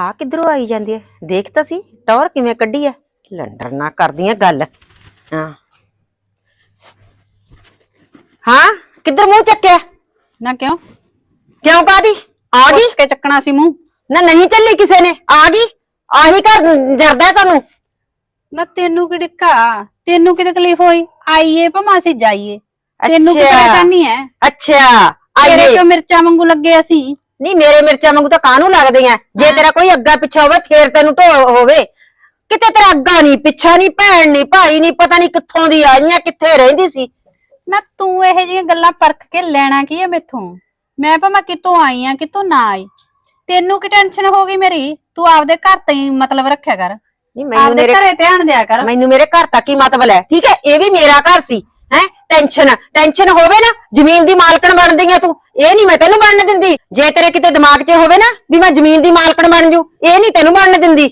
ਆ ਕਿੱਧਰੋਂ ਆਈ ਜਾਂਦੀ ਹੈ ਦੇਖ ਤਾਂ ਸੀ ਟੌਰ ਕਿਵੇਂ ਕੱਢੀ ਹੈ ਲੰਡਰ ਨਾ ਕਰਦੀਆਂ ਗੱਲ। ਹਾਂ। ਹਾਂ ਕਿੱਧਰ ਮੂੰਹ ਚੱਕਿਆ? ਨਾ ਕਿਉਂ? ਕਿਉਂ ਕਾਦੀ ਆ ਗਈ? ਪੁੱਛ ਕੇ ਚੱਕਣਾ ਸੀ ਮੂੰਹ। ਨਾ ਨਹੀਂ ਚੱਲੀ ਕਿਸੇ ਨੇ। ਆ ਗਈ? ਆਹੀ ਘਰ ਜਰਦਾ ਤੁਹਾਨੂੰ? ਨਾ ਤੈਨੂੰ ਕਿ ਡਿੱਕਾ ਤੈਨੂੰ ਕੀ ਤਕਲੀਫ ਹੋਈ? ਆਈਏ ਭਾਵੇਂ ਅਸੀਂ ਜਾਈਏ। ਤੈਨੂੰ ਕੀ ਅੱਛਾ। ਪਰੇਸ਼ਾਨੀ ਹੈ ਅੱਛਾ। ਤੇਰੇ ਆਈਏ ਕਿਉਂ ਮਿਰਚਾਂ ਵਾਂਗੂ ਲੱਗੇ ਅਸੀਂ? ਨਹੀਂ ਮੇਰੇ ਮਿਰਚਾਂ ਵਾਂਗੂ ਤਾਂ ਕਾਹਨੂੰ ਲੱਗਦੀਆਂ? ਜੇ ਤੇਰਾ ਕੋਈ ਅੱਗਾ ਪਿੱਛਾ ਹੋਵੇ ਫੇਰ ਤੈਨੂੰ ਢੋ ਹੋਵੇ। ਕਿਤੇ ਤੇਰਾ ਅੱਗਾ ਨਹੀਂ ਪਿੱਛਾ ਨਹੀਂ ਭੈਣ ਨਹੀਂ ਭਾਈ ਨਹੀਂ ਪਤਾ ਨਹੀਂ ਕਿੱਥੋਂ ਦੀ ਆਈਆਂ ਕਿੱਥੇ ਰਹਿੰਦੀ ਸੀ। ਨਾ ਤੂੰ ਇਹੋ ਜਿਹੀਆਂ ਗੱਲਾਂ ਪਰਖ ਕੇ ਲੈਣਾ ਕੀ ਹੈ ਮੈਥੋਂ? ਮੈਂ ਭਾਵੇਂ ਕਿਤੋਂ ਆਈ ਆ ਕਿਤੋਂ ਨਾ ਆਈ। ਤੈਨੂੰ ਕੀ ਟੈਨਸ਼ਨ ਹੋ ਗਈ ਮੇਰੀ? ਤੂੰ ਆਪਦੇ ਘਰ ਤੇ ਹੀ ਮਤਲਬ ਰੱਖਿਆ ਕਰ। ਨਹੀਂ ਮੈਨੂੰ ਆਪਦੇ ਮੇਰੇ ਘਰੇ ਧਿਆਨ ਦਿਆ ਕਰ। ਮੈਨੂੰ ਮੇਰੇ ਘਰ ਤੱਕ ਹੀ ਮਤਲਬ ਹੈ। ਠੀਕ ਹੈ ਇਹ ਵੀ ਮੇਰਾ ਘਰ ਸੀ। ਹੈ? ਟੈਨਸ਼ਨ ਟੈਨਸ਼ਨ ਹੋਵੇ ਨਾ ਜ਼ਮੀਨ ਦੀ ਮਾਲਕਣ ਬਣਦੀ ਆ ਤੂੰ। ਇਹ ਨਹੀਂ ਮੈਂ ਤੈਨੂੰ ਬਣਨ ਦਿੰਦੀ। ਜੇ ਤੇਰੇ ਕਿਤੇ ਦਿਮਾਗ 'ਚ ਹੋਵੇ ਨਾ ਵੀ ਮੈਂ ਜ਼ਮੀਨ ਦੀ ਮਾਲਕਣ ਬਣ ਜੂ ਇਹ ਨਹੀਂ ਤੈਨੂੰ ਬਣਨ ਦਿੰਦੀ।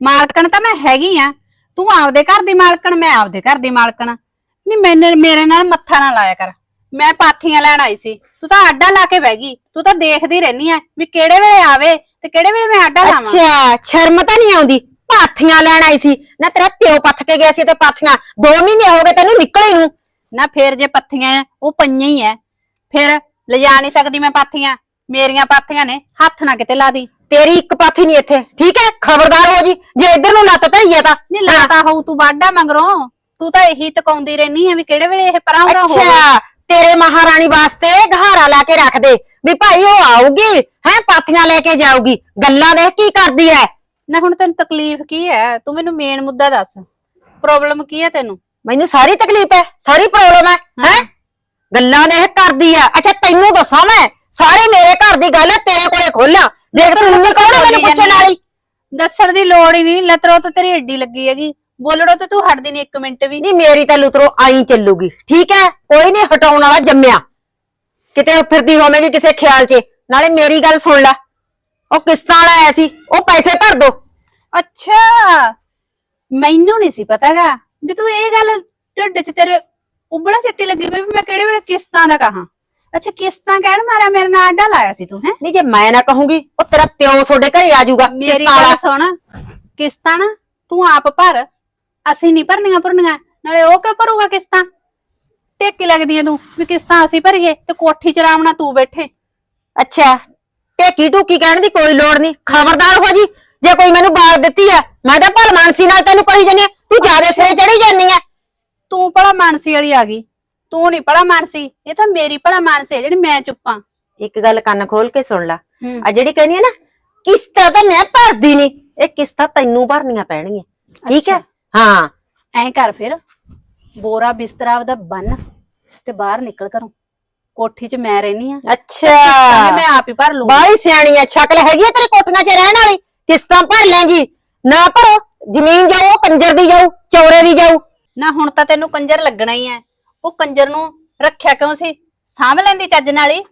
ਮਾਲਕਣ ਤਾਂ ਮੈਂ ਹੈਗੀ ਆ। ਤੂੰ ਆਪਦੇ ਘਰ ਦੀ ਮਾਲਕਣ ਮੈਂ ਆਪਦੇ ਘਰ ਦੀ ਮਾਲਕਣ। ਨਹੀਂ ਮੈਨੂੰ ਮੇਰੇ ਨਾਲ ਮੱਥਾ ਨਾ ਲਾਇਆ ਕਰ। ਮੈਂ ਪਾਥੀਆਂ ਲੈਣ ਆਈ ਸੀ। ਤੂੰ ਤਾਂ ਆਡਾ ਲਾ ਕੇ ਬਹਿ ਗਈ। ਤੂੰ ਤਾਂ ਦੇਖਦੀ ਰਹਿਨੀ ਆ ਵੀ ਕਿਹੜੇ ਵੇਲੇ ਆਵੇ ਤੇ ਕਿਹੜੇ ਵੇਲੇ ਮੈਂ ਆਡਾ ਲਾਵਾਂ। ਅੱਛਾ ਸ਼ਰਮ ਤਾਂ ਨਹੀਂ ਆਉਂਦੀ। ਪਾਥੀਆਂ ਲੈਣ ਆਈ ਸੀ। ਨਾ ਤੇਰਾ ਪਿਓ ਪੱਥ ਕੇ ਗਿਆ ਸੀ ਤੇ ਪਾਥੀਆਂ 2 ਮਹੀਨੇ ਹੋ ਗਏ ਤੈਨੂੰ ਨਿਕਲੇ ਨੂੰ। ਨਾ ਫੇਰ ਜੇ ਪੱਥੀਆਂ ਆ, ਉਹ ਪਈਆਂ ਹੀ ਐ ਫਿਰ ਲਿਜਾ ਨਹੀਂ ਸਕਦੀ ਮੈਂ ਪਾਥੀਆਂ ਮੇਰੀਆਂ ਪਾਥੀਆਂ ਨੇ ਹੱਥ ਨਾ ਕਿਤੇ ਲਾ ਦੀ। ਤੇਰੀ ਇੱਕ ਪਾਥੀ ਨਹੀਂ ਇੱਥੇ ਠੀਕ ਹੈ? ਖਬਰਦਾਰ ਹੋ ਜੀ ਜੇ ਇੱਧਰ ਨੂੰ ਲੱਤ ਧਈਏ ਤਾਂ। ਨਹੀਂ ਲਾਤਾ ਹੋਊ ਤੂੰ ਵਾਢਾ ਮੰਗਰੋਂ। ਤੂੰ ਤਾਂ ਇਹੀ ਤਕਾਉਂਦੀ ਰਹਿਨੀ ਆ ਵੀ ਕਿਹੜੇ ਵੇਲੇ ਇਹ ਪਰਾਂ ਉਰਾਂ ਹੋਵੇ ਅੱਛਾ ਤੇਰੇ ਮਹਾਰਾਣੀ ਵਾਸਤੇ ਘਹਾਰਾ ਲਾ ਕੇ ਰੱਖ ਦੇ ਵੀ ਭਾਈ ਉਹ ਆਊਗੀ ਹੈ ਪਾਥੀਆਂ ਲੈ ਕੇ ਜਾਊਗੀ। ਗੱਲਾਂ ਦੇਖ ਕੀ ਕਰਦੀ ਐ। ਨਾ ਹੁਣ ਤੈਨੂੰ ਤਕਲੀਫ ਕੀ ਹੈ ਤੂੰ ਮੈਨੂੰ ਮੇਨ ਮੁੱਦਾ ਦੱਸ। ਪ੍ਰੋਬਲਮ ਕੀ ਹੈ ਤੈਨੂੰ? ਮੈਨੂੰ ਸਾਰੀ ਤਕਲੀਫ ਹੈ ਸਾਰੀ ਪ੍ਰੋਬਲਮ ਹੈ ਹੈ। ਗੱਲਾਂ ਦੇਖ ਕਰਦੀ ਆ। ਅੱਛਾ ਤੈਨੂੰ ਦੱਸਾਂ ਮੈਂ ਸਾਰੇ ਮੇਰੇ ਘਰ ਦੀ ਗੱਲ ਹੈ ਤੇਰੇ ਕੋਲੇ ਖੋਲਾਂ। ਦੇਖ ਤੂੰ ਮੁੰਡੇ ਕੌਣ ਹੈ ਮੈਨੂੰ ਪੁੱਛਣ ਵਾਲੀ? ਦੱਸਣ ਦੀ ਲੋੜ ਹੀ ਨਹੀਂ ਲਤਰੋ ਤਾਂ ਤੇਰੀ ਏਡੀ ਲੱਗੀ ਹੈਗੀ। ਬੋਲੜੋ ਤੇ ਤੂੰ ਹਟਦੀ ਨਹੀਂ ਇੱਕ ਮਿੰਟ ਵੀ। ਨਹੀਂ ਮੇਰੀ ਤਾਂ ਲੁਤਰੋ ਆਈ ਚੱਲੂਗੀ। ਠੀਕ ਹੈ? ਕੋਈ ਨਹੀਂ ਹਟਾਉਣ ਵਾਲਾ ਜੰਮਿਆ। ਕਿਤੇ ਫਿਰਦੀ ਹੋਵੇਗੀ ਕਿਸੇ ਖਿਆਲ 'ਚ। ਨਾਲੇ ਮੇਰੀ ਗੱਲ ਸੁਣ ਲੈ। ਉਹ ਕਿਸ਼ਤਾਂ ਵਾਲਾ ਆਇਆ ਸੀ ਉਹ ਪੈਸੇ ਭਰ ਦੋ। ਅੱਛਾ। ਮੈਨੂੰ ਨਹੀਂ ਸੀ ਪਤਾਗਾ। ਵੀ ਤੂੰ ਇਹ ਗੱਲ ਢਿੱਡ 'ਚ ਤੇਰੇ ਉਬੜਾ ਸਿੱਟੀ ਲੱਗੀ ਪਈ ਵੀ ਮੈਂ ਕਿਹੜੇ ਵੇਲੇ ਕਿਸ਼ਤਾਂ ਦਾ ਕਹਾਂ? ਅੱਛਾ ਕਿਸ਼ਤਾਂ ਕਹਿਣ ਮਾਰਿਆ ਮੇਰੇ ਨਾਲ ਆਡਾ ਲਾਇਆ ਸੀ ਤੂੰ ਹੈ? ਨਹੀਂ ਜੇ ਮੈਂ ਨਾ ਕਹੂੰਗੀ ਉਹ ਤੇਰਾ ਪਿਓ ਤੁਹਾਡੇ ਘਰੇ ਆ ਜਾਊਗਾ। ਮੇਰੀ। ਗੱਲ ਸੁਣ ਕਿਸ਼ਤਾਂ ਨਾ ਤੂੰ ਆਪ ਭਰ ਅਸੀਂ ਨਹੀਂ ਭਰਨੀਆਂ ਭਰਨੀਆਂ ਨਾਲੇ ਉਹ ਕਿਉਂ ਭਰੂਗਾ ਕਿਸ਼ਤਾਂ? ਟੇਕੀ ਲੱਗਦੀ ਐ ਤੂੰ ਵੀ ਕਿਸ਼ਤਾਂ ਅਸੀਂ ਭਰੀਏ ਤੇ ਕੋਠੀ ਚ ਆਰਾਮ ਨਾਲ ਤੂੰ ਬੈਠੇ। ਅੱਛਾ ਟੇਕੀ ਟੂਕੀ ਕਹਿਣ ਦੀ ਕੋਈ ਲੋੜ ਨਹੀਂ ਖਬਰਦਾਰ ਹੋ ਜੀ ਜੇ ਕੋਈ ਮੈਨੂੰ ਬਾਲ ਦਿੱਤੀ ਆ ਮੈਂ ਤਾਂ ਭਲ ਮਾਨਸੀ ਨਾਲ ਤੈਨੂੰ ਕਹੀ ਜਾਨੀ ਤੂੰ ਜ਼ਿਆਦਾ ਸਿਰੇ ਚੜੀ ਜਾਨੀ ਆ। ਤੂੰ ਭਲਾ ਮਾਨਸੀ ਵਾਲੀ ਆ ਗਈ। ਤੂੰ ਨਹੀਂ ਭਲਾ ਮਾਨਸੀ। ਇਹ ਤਾਂ ਮੇਰੀ ਭਲਾ ਮਾਨਸੀ ਹੈ ਜਿਹੜੀ ਮੈਂ ਚੁੱਪਾਂ ਇੱਕ ਗੱਲ ਕੰਨ ਖੋਲ ਕੇ ਸੁਣ ਲੈ। ਹੂੰ। ਆ ਜਿਹੜੀ ਕਹਿੰਦੀ ਆ ਨਾ ਕਿਸ਼ਤਾਂ ਤਾਂ ਮੈਂ ਭਰਦੀ ਨਹੀਂ ਇਹ ਕਿਸ਼ਤਾਂ ਤੈਨੂੰ ਭਰਨੀਆਂ ਪੈਣਗੀਆਂ। ਠੀਕ ਹੈ ਹਾਂ। ਐਂ ਕਰ ਫਿਰ। ਬੋਰਾ ਬਿਸਤਰਾ ਉਹਦਾ ਬੰਨ ਤੇ ਬਾਹਰ ਨਿਕਲ ਘਰੋਂ। ਕੋਠੀ 'ਚ ਮੈਂ ਰਹਿਨੀ ਆ। ਅੱਛਾ। ਮੈਂ ਆਪ ਹੀ ਭਰ ਲੂੰਗੀ। ਬਾਹਲੀ ਸਿਆਣੀ ਆ। ਸ਼ਕਲ ਹੈਗੀ ਆ ਤੇਰੇ ਕੋਠੀਆਂ 'ਚ ਰਹਿਣ ਵਾਲੀ। ਕਿਸ਼ਤਾਂ ਭਰ ਲੈਂਗੀ ਨਾ ਭਰੋ। ਜ਼ਮੀਨ ਜਾਓ ਕੰਜਰ ਦੀ ਜਾਊ ਚੌਰੇ ਦੀ ਜਾਊ ਨਾ ਹੁਣ ਤਾਂ ਤੈਨੂੰ ਕੰਜਰ ਲੱਗਣਾ ਹੀ ਐ ਉਹ ਕੰਜਰ ਨੂੰ ਰੱਖਿਆ ਕਿਉਂ ਸੀ? ਸਾਂਭ ਲੈਂਦੀ ਚੱਜ ਨਾਲ ਹੀ।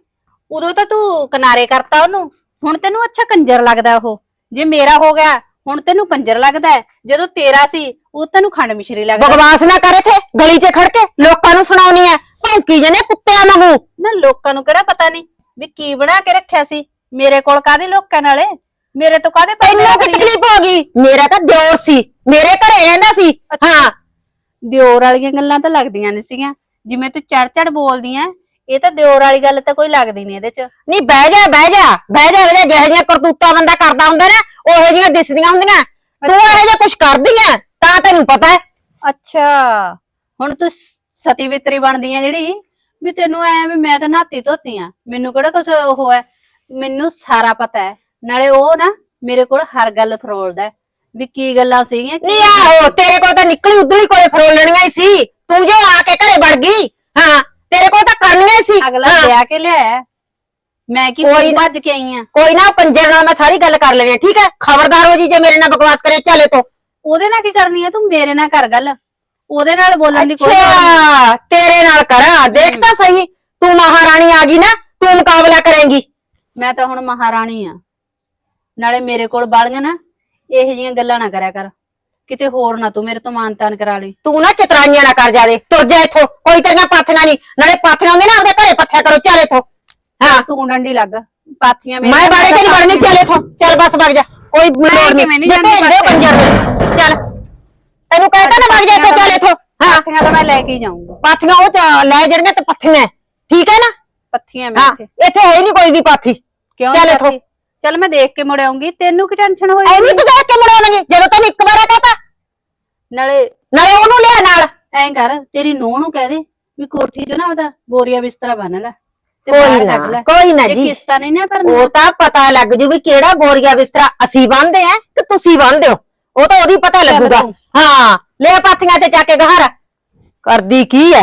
ਉਦੋਂ ਤਾਂ ਤੂੰ ਕਿਨਾਰੇ ਕਰਤਾ ਉਹਨੂੰ। ਹੁਣ ਤੈਨੂੰ ਅੱਛਾ ਕੰਜਰ ਲੱਗਦਾ ਉਹ। ਜੇ ਮੇਰਾ ਹੋ ਗਿਆ ਹੁਣ ਤੈਨੂੰ ਕੰਜਰ ਲੱਗਦਾ ਹੈ। ਜਦੋਂ ਤੇਰਾ ਸੀ ਉਹ ਤੈਨੂੰ ਖੰਡ ਮਿਸ਼ਰੀ ਲੱਗਦਾ। ਬਕਵਾਸ ਨਾ ਕਰ ਇੱਥੇ ਗਲੀ 'ਚ ਖੜ ਕੇ ਲੋਕਾਂ ਨੂੰ ਸੁਣਾਉਣੀ ਆ ਭੌਂਕੀ ਜਨੇ ਕੁੱਤਿਆਂ ਵਾਂਗੂ। ਨਾ ਲੋਕਾਂ ਨੂੰ ਕਿਹੜਾ ਪਤਾ ਨਹੀਂ ਵੀ ਕੀ ਬਣਾ ਕੇ ਰੱਖਿਆ ਸੀ। ਮੇਰੇ ਕੋਲ ਕਾਦੇ ਲੋਕਾਂ ਨਾਲੇ? ਮੇਰੇ ਤੋਂ ਪੈਸੇ ਤੈਨੂੰ ਕੀ ਤਕਲੀਫ ਹੋ ਗਈ? ਮੇਰਾ ਤਾਂ ਦਿਓਰ ਸੀ। ਮੇਰੇ ਘਰੇ ਰਹਿੰਦਾ ਸੀ। ਹਾਂ। ਦਿਓਰ ਵਾਲੀਆਂ ਗੱਲਾਂ ਤਾਂ ਲੱਗਦੀਆਂ ਨਹੀਂ ਸੀਗੀਆਂ। ਜਿਵੇਂ ਤੂੰ ਚੜ ਚੜ ਬੋਲਦੀ ਐ ਇਹ ਤਾਂ ਦਿਓਰ ਵਾਲੀ ਗੱਲ ਤਾਂ ਕੋਈ ਲੱਗਦੀ ਨਹੀਂ ਇਹਦੇ 'ਚ। ਨਹੀਂ ਬਹਿ ਜਾ ਬਹਿ ਜਾ। ਬਹਿ ਜਾ ਜਾ। ਜਿਹੋ ਜਿਹੀਆਂ ਕਰਤੂਤਾਂ ਬੰਦਾ ਕਰਦਾ ਹੁੰਦਾ ਨਾ ਉਹੋ ਜਿਹੀਆਂ ਦਿਸਦੀਆਂ ਹੁੰਦੀਆਂ। ਤੂੰ ਇਹੋ ਜਿਹਾ ਕੁਝ ਕਰਦੀ ਐ ਤਾਂ ਤੈਨੂੰ ਪਤਾ ਹੈ। ਅੱਛਾ। ਹੁਣ ਤੂੰ ਸ- ਸਤੀ ਵਿਤਰੀ ਬਣਦੀ ਆ ਜਿਹੜੀ ਵੀ ਤੈਨੂੰ ਐ ਵੀ ਮੈਂ ਤਾਂ ਨਾਤੀ ਧੋਤੀ ਆ। ਮੈਨੂੰ ਕਿਹੜਾ ਕੁਝ ਉਹ ਹੈ? ਮੈਨੂੰ ਸਾਰਾ ਪਤਾ ਹੈ। ਨਾਲੇ ਉਹ ਨਾ ਮੇਰੇ ਕੋਲ ਹਰ ਗੱਲ ਫਰੋਲਦਾ ਹੈ ਵੀ ਕੀ ਗੱਲਾਂ ਸੀਗੀਆਂ ਨਹੀਂ ਆਹੋ ਤੇਰੇ ਕੋਲ ਤਾਂ ਨਿਕਲੀ ਉਧਰਲੀ ਕੋਲੇ ਫਰੋਲਣੀਆਂ ਹੀ ਸੀ। ਤੂੰ ਜੋ ਆ ਕੇ ਘਰੇ ਵੜ ਗਈ। ਹਾਂ ਤੇਰੇ ਕੋਲ ਤਾਂ ਕਰਨੀਆਂ ਸੀ। ਅਗਲਾ ਹਾਂ। ਵਿਆਹ ਕੇ ਲਿਆਇਆ ਮੈਂ ਕੀ ਕੋਈ ਨਾ- ਭੱਜ ਕੇ ਆਈ ਆ ਕੋਈ ਨਾ ਕੰਜਰ ਨਾਲ ਮੈਂ ਸਾਰੀ ਗੱਲ ਕਰ ਲੈਣੀ ਆ ਠੀਕ ਹੈ? ਖਬਰਦਾਰ ਹੋ ਜੀ ਜੇ ਮੇਰੇ ਨਾਲ ਬਕਵਾਸ ਕਰੇ ਚੱਲੇ ਤੋਂ ਉਹਦੇ ਨਾਲ ਕੀ ਕਰਨੀ ਆ ਤੂੰ? ਮੇਰੇ ਨਾਲ ਕਰ ਗੱਲ। ਉਹਦੇ ਨਾਲ ਬੋਲਣ ਦੀ ਕੋਈ ਲੋੜ ਨਹੀਂ। ਅੱਛਾ ਤੇਰੇ ਨਾਲ ਕਰਾਂ। ਦੇਖ ਤਾਂ ਸਹੀ ਤੂੰ ਮਹਾਰਾਣੀ ਆ ਗਈ ਨਾ ਤੂੰ ਮੁਕਾਬਲਾ ਕਰੇਂਗੀ। ਮੈਂ ਤਾਂ ਹੁਣ ਮਹਾਰਾਣੀ ਆ। ਨਾਲੇ ਮੇਰੇ ਕੋਲ ਬਾਲੀਆਂ ਨਾ ਇਹੋ ਜਿਹੀਆਂ ਗੱਲਾਂ ਨਾ ਕਰਿਆ ਕਰ। ਕਿਤੇ ਹੋਰ ਨਾ ਤੂੰ ਮੇਰੇ ਤੋਂ ਮਾਨਤਾਨ ਕਰਾ ਲਈ ਤੂੰ ਨਾ ਚਤਰਾਈਆਂ ਨਾ ਕਰ ਜਾਦੇ ਤੁਰ ਜਾ ਇੱਥੋਂ ਕੋਈ ਤੇਰੀਆਂ ਪਾਥੀਆਂ ਨਹੀਂ ਨਾਲੇ ਪਾਥੀਆਂ ਹੁੰਦੇ ਨਾ ਆਪਦੇ ਘਰੇ ਪੱਥਿਆ ਕਰੋ ਚੱਲ ਇੱਥੋਂ। ਹਾਂ। ਤੂੰ ਡੰਡੀ ਲੱਗ ਪਾਥੀਆਂ ਮੈਂ ਬਾੜੇ ਤੇ ਨਹੀਂ ਵੜਨੀ ਚੱਲ ਇੱਥੋਂ ਚੱਲ ਬਸ ਵਗ ਜਾ ਕੋਈ ਲੋੜ ਨਹੀਂ। ਜੇ ਭੇਜ ਦਿਓ ਪਾਸੇ? ਕੰਜਰ ਨੂੰ। ਚੱਲ। ਤੈਨੂੰ ਕਹਿਤਾ ਨਾ ਵਗ ਜਾ ਇੱਥੋਂ ਚੱਲ ਇੱਥੋਂ। ਹਾਂ। ਪਾਥੀਆਂ ਤਾਂ ਮੈਂ ਲੈ ਕੇ ਹੀ ਜਾਊਂਗੀ। ਪਾਥੀਆਂ ਉਹ ਲੈ ਜਿਹੜੀਆਂ ਤੇ ਪੱਥੀਆਂ ਠੀਕ ਹੈ ਨਾ? ਪੱਥੀਆਂ ਮੈਂ ਇੱਥੇ। ਇੱਥੇ ਹੈ ਨਹੀਂ ਕੋਈ ਵੀ ਪਾਥੀ। ਕਿਉਂ ਚੱਲ ਇੱਥੋਂ। ਚੱਲ ਮੈਂ ਦੇਖ ਕੇ ਮੁੜ ਆਉਂਗੀ ਤੈਨੂੰ ਕੀ ਟੈਨਸ਼ਨ ਹੋਈ ਐਵੇਂ ਤੂੰ ਦੇਖ ਕੇ ਮੁੜਾਉਣਗੇ ਜਦੋਂ ਤੈਨੂੰ ਇੱਕ ਵਾਰ ਕਹਤਾ ਨਾਲੇ ਨਾਲੇ ਉਹਨੂੰ ਲਿਆ ਨਾਲ। ਐਂ ਕਰ ਤੇਰੀ ਨੂੰਹ ਨੂੰ ਕਹਿ ਦੇ ਵੀ ਕੋਠੀ 'ਚ ਨਾ ਉਹਦਾ ਬੋਰੀਆ ਬਿਸਤਰਾ ਬੰਨ ਲੈ ਤੇ ਕੋਈ ਬਾਹਰ ਨਾ, ਲੈ। ਕੋਈ ਨਾ ਜੇ ਜੀ। ਕਿਸ਼ਤਾਂ ਨਹੀਂ ਨਾ ਭਰਨਾ ਉਹ ਤਾਂ ਪਤਾ ਲੱਗ ਜੂ ਵੀ ਕਿਹੜਾ ਬੋਰੀਆ ਬਿਸਤਰਾ ਅਸੀਂ ਬੰਨਦੇ ਆ ਕਿ ਤੁਸੀਂ ਬੰਨਦੇ ਹੋ। ਉਹ ਤਾਂ ਉਹਦੀ ਪਤਾ ਲੱਗੂਗਾ। ਹਾਂ ਲੈ ਪਾਥੀਆਂ ਤੇ ਚੱਕ ਕੇ ਗਹਾਰ ਕਰਦੀ ਕੀ ਐ?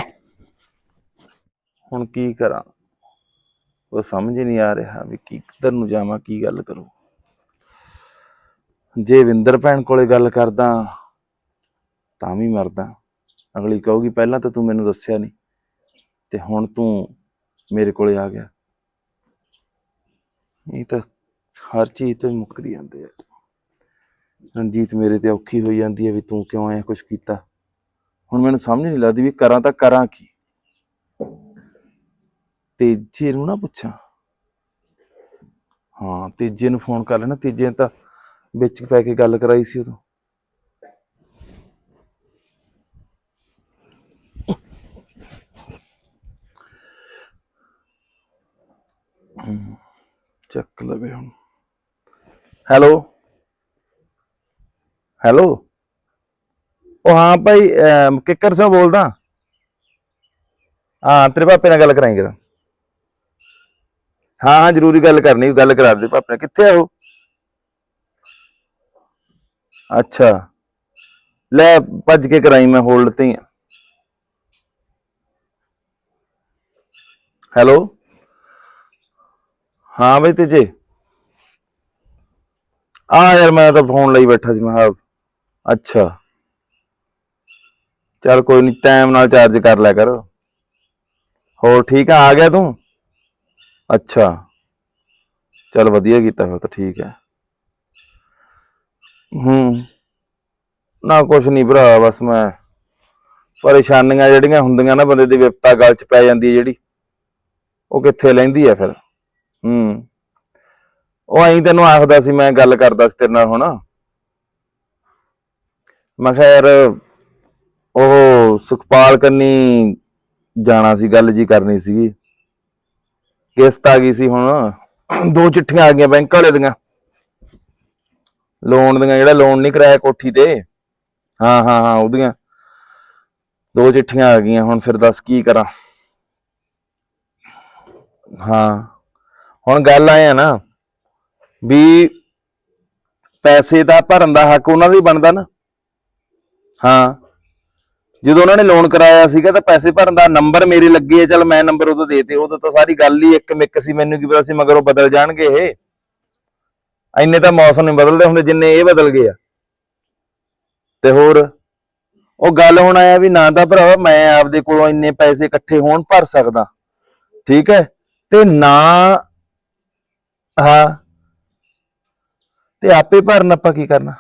ਹੁਣ ਕੀ ਕਰਾਂ? ਉਹ ਸਮਝ ਹੀ ਨਹੀਂ ਆ ਰਿਹਾ ਵੀ ਕੀ ਕਿੱਧਰ ਨੂੰ ਜਾਵਾਂ, ਕੀ ਗੱਲ ਕਰੂੰ। ਜੇ ਵਿੰਦਰ ਭੈਣ ਕੋਲੇ ਗੱਲ ਕਰਦਾ, ਤਾਂ ਵੀ ਮਰਦਾ। ਅਗਲੀ ਕਹੂਗੀ, ਪਹਿਲਾਂ ਤਾਂ ਤੂੰ ਮੈਨੂੰ ਦੱਸਿਆ ਨਹੀਂ, ਤੇ ਹੁਣ ਤੂੰ ਮੇਰੇ ਕੋਲੇ ਆ ਗਿਆ। ਇਹ ਤਾਂ ਹਰ ਚੀਜ਼ ਤੋਂ ਮੁੱਕਰੀ ਜਾਂਦੇ ਆ। ਰਣਜੀਤ, ਮੇਰੇ ਤੇ ਔਖੀ ਹੋਈ ਜਾਂਦੀ ਹੈ ਵੀ ਤੂੰ ਕਿਉਂ ਐ ਕੁਝ ਕੀਤਾ? ਹੁਣ ਮੈਨੂੰ ਸਮਝ ਨਹੀਂ ਲੱਗਦੀ ਵੀ ਕਰਾਂ ਤਾਂ ਕਰਾਂ ਕੀ। ਤੀਜੇ ਨੂੰ ਨਾ ਪੁੱਛਾਂ। ਹਾਂ ਤੀਜੇ ਨੂੰ ਫੋਨ ਕਰ ਲੈਣਾ। ਤੀਜੇ ਤਾਂ ਵਿੱਚ ਪੈ ਕੇ ਗੱਲ ਕਰਾਈ ਸੀ ਉਦੋਂ। ਚੱਕ ਲਵੇ ਹੁਣ। ਹੈਲੋ? ਹੈਲੋ? ਉਹ ਹਾਂ ਭਾਈ ਅਮ, ਕਿੱਕਰ ਸਿੰਘ ਬੋਲਦਾ। ਹਾਂ ਤੇਰੇ ਪਾਪੇ ਨਾਲ ਗੱਲ ਕਰਾਂਗੇ ਹਾਂ ਹਾਂ ਜ਼ਰੂਰੀ ਗੱਲ ਕਰਨੀ ਗੱਲ ਕਰਾ ਦੇ ਪਾਪੇ ਨਾਲ ਕਿੱਥੇ ਆ ਉਹ ਅੱਛਾ ਲੈ ਭੱਜ ਕੇ ਕਰਾਈ ਮੈਂ ਹੋਲਡ ਤੇ ਹੀ ਆ ਹੈਲੋ ਹਾਂ ਬਈ ਤੇਜੇ ਆ ਯਾਰ ਮੈਂ ਤਾਂ ਫੋਨ ਲਈ ਬੈਠਾ ਸੀ ਮੈਂ ਕਿਹਾ ਅੱਛਾ ਚੱਲ ਕੋਈ ਨਹੀਂ ਟਾਈਮ ਨਾਲ ਚਾਰਜ ਕਰ ਲਿਆ ਕਰ ਹੋਰ ਠੀਕ ਆ ਆ ਗਿਆ ਤੂੰ ਅੱਛਾ। ਚੱਲ ਵਧੀਆ ਕੀਤਾ ਫਿਰ ਤਾਂ ਠੀਕ ਹੈ। ਹੂੰ। ਨਾ ਕੁਛ ਨਹੀਂ ਭਰਾ, ਬਸ ਮੈਂ ਪਰੇਸ਼ਾਨੀਆਂ ਜਿਹੜੀਆਂ ਹੁੰਦੀਆਂ ਨਾ ਬੰਦੇ ਦੀ ਵਿਪਤਾ ਗਲ 'ਚ ਪੈ ਜਾਂਦੀ ਹੈ ਜਿਹੜੀ, ਉਹ ਕਿੱਥੇ ਲੈਂਦੀ ਹੈ ਫਿਰ? ਹੂੰ। ਉਹ ਐਂ ਤੈਨੂੰ ਆਖਦਾ ਸੀ ਮੈਂ ਗੱਲ ਕਰਦਾ ਸੀ ਤੇਰੇ ਨਾਲ ਹੁਣ। ਮੈਂ ਖੈਰ ਉਹ ਸੁਖਪਾਲ ਕੰਨੀ ਜਾਣਾ ਸੀ, ਗੱਲ ਜੀ ਕਰਨੀ ਸੀਗੀ। ਕਿਸ਼ਤ ਆ ਗਈ ਸੀ ਹੁਣ। ਦੋ ਚਿੱਠੀਆਂ ਆ ਗਈਆਂ ਬੈਂਕ ਵਾਲੇ ਦੀਆਂ। ਲੋਨ ਦੀਆਂ, ਜਿਹੜਾ ਲੋਨ ਨਹੀਂ ਕਰਾਇਆ ਕੋਠੀ ਤੇ। ਹਾਂ ਹਾਂ ਹਾਂ, ਉਹਦੀਆਂ। ਦੋ ਚਿੱਠੀਆਂ ਆ ਗਈਆਂ, ਹੁਣ ਫਿਰ ਦੱਸ ਕੀ ਕਰਾਂ। ਹਾਂ, ਹੁਣ ਗੱਲ ਆਏ ਆ ਨਾ ਵੀ ਪੈਸੇ ਦਾ ਭਰਨ ਦਾ ਹੱਕ ਉਹਨਾਂ ਦਾ ਹੀ ਬਣਦਾ ਨਾ। ਹਾਂ। ਜਦੋਂ ਉਹਨਾਂ ਨੇ ਲੋਨ ਕਰਾਇਆ ਸੀਗਾ ਤਾਂ ਪੈਸੇ ਭਰਨ ਦਾ ਨੰਬਰ ਮੇਰੇ ਲੱਗੇ ਚਲ ਮੈਂ ਨੰਬਰ ਉਦੋਂ ਦੇਤੇ। ਉਦੋਂ ਤਾਂ ਸਾਰੀ ਗੱਲ ਹੀ ਇੱਕ ਮਿੱਕ ਸੀ, ਮੈਨੂੰ ਕੀ ਪਤਾ ਸੀ ਮਗਰ ਉਹ ਬਦਲ ਜਾਣਗੇ ਇਹ। ਇੰਨੇ ਤਾਂ ਮੌਸਮ ਨਹੀਂ ਬਦਲਦੇ ਹੁੰਦੇ ਜਿੰਨੇ ਇਹ ਬਦਲ ਗਏ ਆ। ਤੇ ਹੋਰ, ਉਹ ਗੱਲ ਹੁਣ ਆਇਆ ਵੀ ਨਾ ਤਾਂ ਭਰਾ ਮੈਂ ਆਪਦੇ ਕੋਲੋਂ ਇੰਨੇ ਪੈਸੇ ਇਕੱਠੇ ਹੋਣ ਭਰ ਸਕਦਾ। ਠੀਕ ਹੈ? ਤੇ ਨਾ, ਹਾਂ। ਤੇ ਆਪੇ ਭਰਨ ਆਪਾਂ ਕੀ ਕਰਨਾ?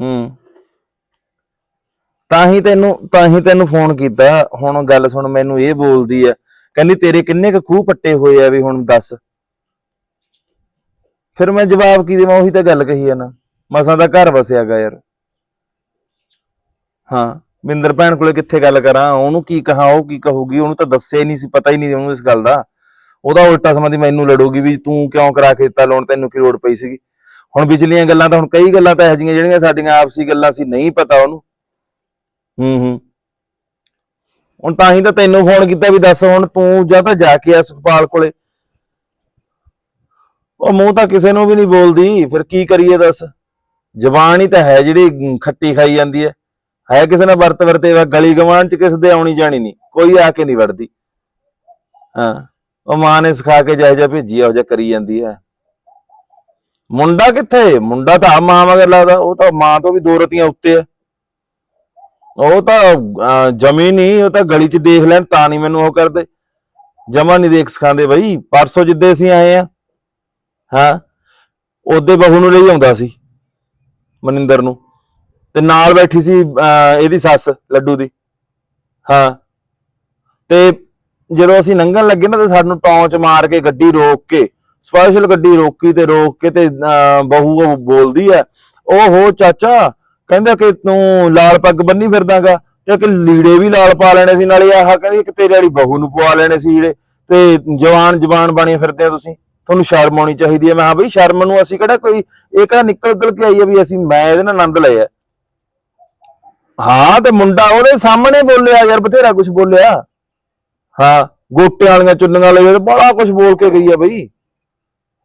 ਹੂੰ। ਤਾਂ ਹੀ ਤੈਨੂੰ, ਤਾਂ ਹੀ ਤੈਨੂੰ ਫੋਨ ਕੀਤਾ। ਹੁਣ ਗੱਲ ਸੁਣ, ਮੈਨੂੰ ਇਹ ਬੋਲਦੀ ਆ, ਕਹਿੰਦੀ ਤੇਰੇ ਕਿੰਨੇ ਕੁ ਖੂਹ ਪੱਟੇ ਹੋਏ ਆ ਵੀ ਹੁਣ ਦੱਸ। ਫਿਰ ਮੈਂ ਜਵਾਬ ਕੀ ਦੇਵਾਂ, ਉਹੀ ਤਾਂ ਗੱਲ ਕਹੀ ਆ ਨਾ। ਮਸਾਂ ਦਾ ਘਰ ਵਸਿਆਗਾ ਯਾਰ। ਹਾਂ ਮਿੰਦਰ ਭੈਣ ਕੋਲੇ ਕਿੱਥੇ ਗੱਲ ਕਰਾਂ? ਉਹਨੂੰ ਕੀ ਕਹਾਂ, ਉਹ ਕੀ ਕਹੂਗੀ? ਉਹਨੂੰ ਤਾਂ ਦੱਸਿਆ ਹੀ ਨਹੀਂ ਸੀ, ਪਤਾ ਹੀ ਨਹੀਂ ਉਹਨੂੰ ਇਸ ਗੱਲ ਦਾ। ਉਹਦਾ ਉਲਟਾ ਸਮਾਂ ਦੀ ਮੈਨੂੰ ਲੜੂਗੀ ਵੀ ਤੂੰ ਕਿਉਂ ਕਰਾ ਕੇ ਦਿੱਤਾ ਲੋਨ ਤੈਨੂੰ ਕੀ ਲੋੜ ਪਈ ਸੀਗੀ। ਹੁਣ ਵਿਚਲੀਆਂ ਗੱਲਾਂ ਤਾਂ ਹੁਣ ਕਈ ਗੱਲਾਂ ਤਾਂ ਇਹ ਜਿਹੀਆਂ ਜਿਹੜੀਆਂ ਸਾਡੀਆਂ ਆਪਸੀ ਗੱਲਾਂ ਸੀ, ਨਹੀਂ ਪਤਾ ਉਹਨੂੰ। ਹੂੰ ਹੂੰ। ਹੁਣ ਤਾਂ ਹੀ ਤਾਂ ਤੈਨੂੰ ਫੋਨ ਕੀਤਾ ਵੀ ਦੱਸ ਹੁਣ ਤੂੰ ਜਾਂ ਤਾਂ ਜਾ ਕੇ ਆ ਸੁਖਪਾਲ ਕੋਲੇ। ਉਹ ਮੂੰਹ ਤਾਂ ਕਿਸੇ ਨੂੰ ਵੀ ਨਹੀਂ ਬੋਲਦੀ, ਫਿਰ ਕੀ ਕਰੀਏ ਦੱਸ? ਜ਼ਬਾਨ ਹੀ ਤਾਂ ਹੈ ਜਿਹੜੀ ਖੱਟੀ ਖਾਈ ਜਾਂਦੀ ਹੈ। ਹੈ ਕਿਸੇ ਨਾਲ ਵਰਤ ਵਰਤੇਵਾ ਗਲੀ ਗਵਾਂਢ ਚ ਕਿਸੇ ਦੇ ਆਉਣੀ ਜਾਣੀ ਨਹੀਂ, ਕੋਈ ਆ ਕੇ ਨਹੀਂ ਵੜਦੀ। ਹਾਂ, ਉਹ ਮਾਂ ਨੇ ਸਿਖਾ ਕੇ ਜਿਹੋ ਜਿਹਾ ਭੇਜੀ ਉਹ ਜਿਹਾ ਕਰੀ ਜਾਂਦੀ ਹੈ। ਮੁੰਡਾ ਕਿੱਥੇ? ਮੁੰਡਾ ਤਾਂ ਆਪ ਮਾਂ ਮਗਰ ਲੱਗਦਾ, ਉਹ ਤਾਂ ਮਾਂ ਤੋਂ ਵੀ ਦੋ ਰਤੀਆਂ ਉੱਤੇ ਹੈ ਉਹ ਤਾਂ ਜਮੀ ਨਹੀਂ ਉਹ ਤਾਂ ਗਲੀ 'ਚ ਦੇਖ ਲੈਣ ਤਾਂ ਨਹੀਂ ਮੈਨੂੰ ਉਹ ਕਰਦੇ। ਜਮਾ ਨਹੀਂ ਦੇਖ ਸਿਖਾਉਂਦੇ ਬਈ ਪਰਸੋਂ ਜਿੱਦੇ ਅਸੀਂ ਆਏ ਆ ਹਾਂ ਉਹਦੇ ਬਹੂ ਨੂੰ ਲਈ ਆਉਂਦਾ ਸੀ ਮਨਿੰਦਰ ਨੂੰ। ਤੇ ਨਾਲ ਬੈਠੀ ਸੀ ਇਹਦੀ ਸੱਸ ਲੱਡੂ ਦੀ ਹਾਂ। ਤੇ ਜਦੋਂ ਅਸੀਂ ਲੰਘਣ ਲੱਗੇ ਨਾ ਤੇ ਸਾਨੂੰ ਟੌਂਚ ਮਾਰ ਕੇ ਗੱਡੀ ਰੋਕ ਕੇ ਸਪੈਸ਼ਲ ਗੱਡੀ ਰੋਕੀ ਤੇ ਰੋਕ ਕੇ ਤੇ ਅਹ, ਬਹੂ ਉਹ ਬੋਲਦੀ ਐ ਓਹੋ ਚਾਚਾ ਕਹਿੰਦਾ ਕਿ ਤੂੰ ਲਾਲ ਪੱਗ ਬੰਨੀ ਫਿਰਦਾਗਾ ਤੇ ਕਿ ਲੀੜੇ ਵੀ ਲਾਲ ਪਾ ਲੈਣੇ ਸੀ, ਨਾਲੇ ਆਹ ਕਹਿੰਦੀ ਕਿ ਤੇਰੇ ਵਾਲੀ ਬਹੂ ਨੂੰ ਪਵਾ ਲੈਣੇ ਸੀ ਜਿਹੜੇ ਤੇ ਜਵਾਨ ਜਵਾਨ ਬਣੇ ਫਿਰਦੇ ਆ ਤੁਸੀਂ, ਤੁਹਾਨੂੰ ਸ਼ਰਮ ਆਉਣੀ ਚਾਹੀਦੀ ਹੈ ਮੈਂ ਹਾਂ ਬਈ, ਸ਼ਰਮ ਨੂੰ ਅਸੀਂ ਕਿਹੜਾ ਕੋਈ, ਇਹ ਕਿਹੜਾ ਨਿਕਲ ਨਿਕਲ ਕੇ ਆਈ ਆ ਵੀ ਅਸੀਂ, ਮੈਂ ਇਹਦੇ ਨਾਲ ਆਨੰਦ ਲਿਆ ਹਾਂ, ਤੇ ਮੁੰਡਾ ਉਹਦੇ ਸਾਹਮਣੇ ਬੋਲਿਆ, ਯਾਰ ਬਥੇਰਾ ਕੁਝ ਬੋਲਿਆ। ਹਾਂ, ਗੋਟੇ ਵਾਲੀਆਂ ਚੁੰਨੀਆਂ ਲਈ ਬੜਾ ਕੁਝ ਬੋਲ ਕੇ ਗਈ ਆ ਬਈ।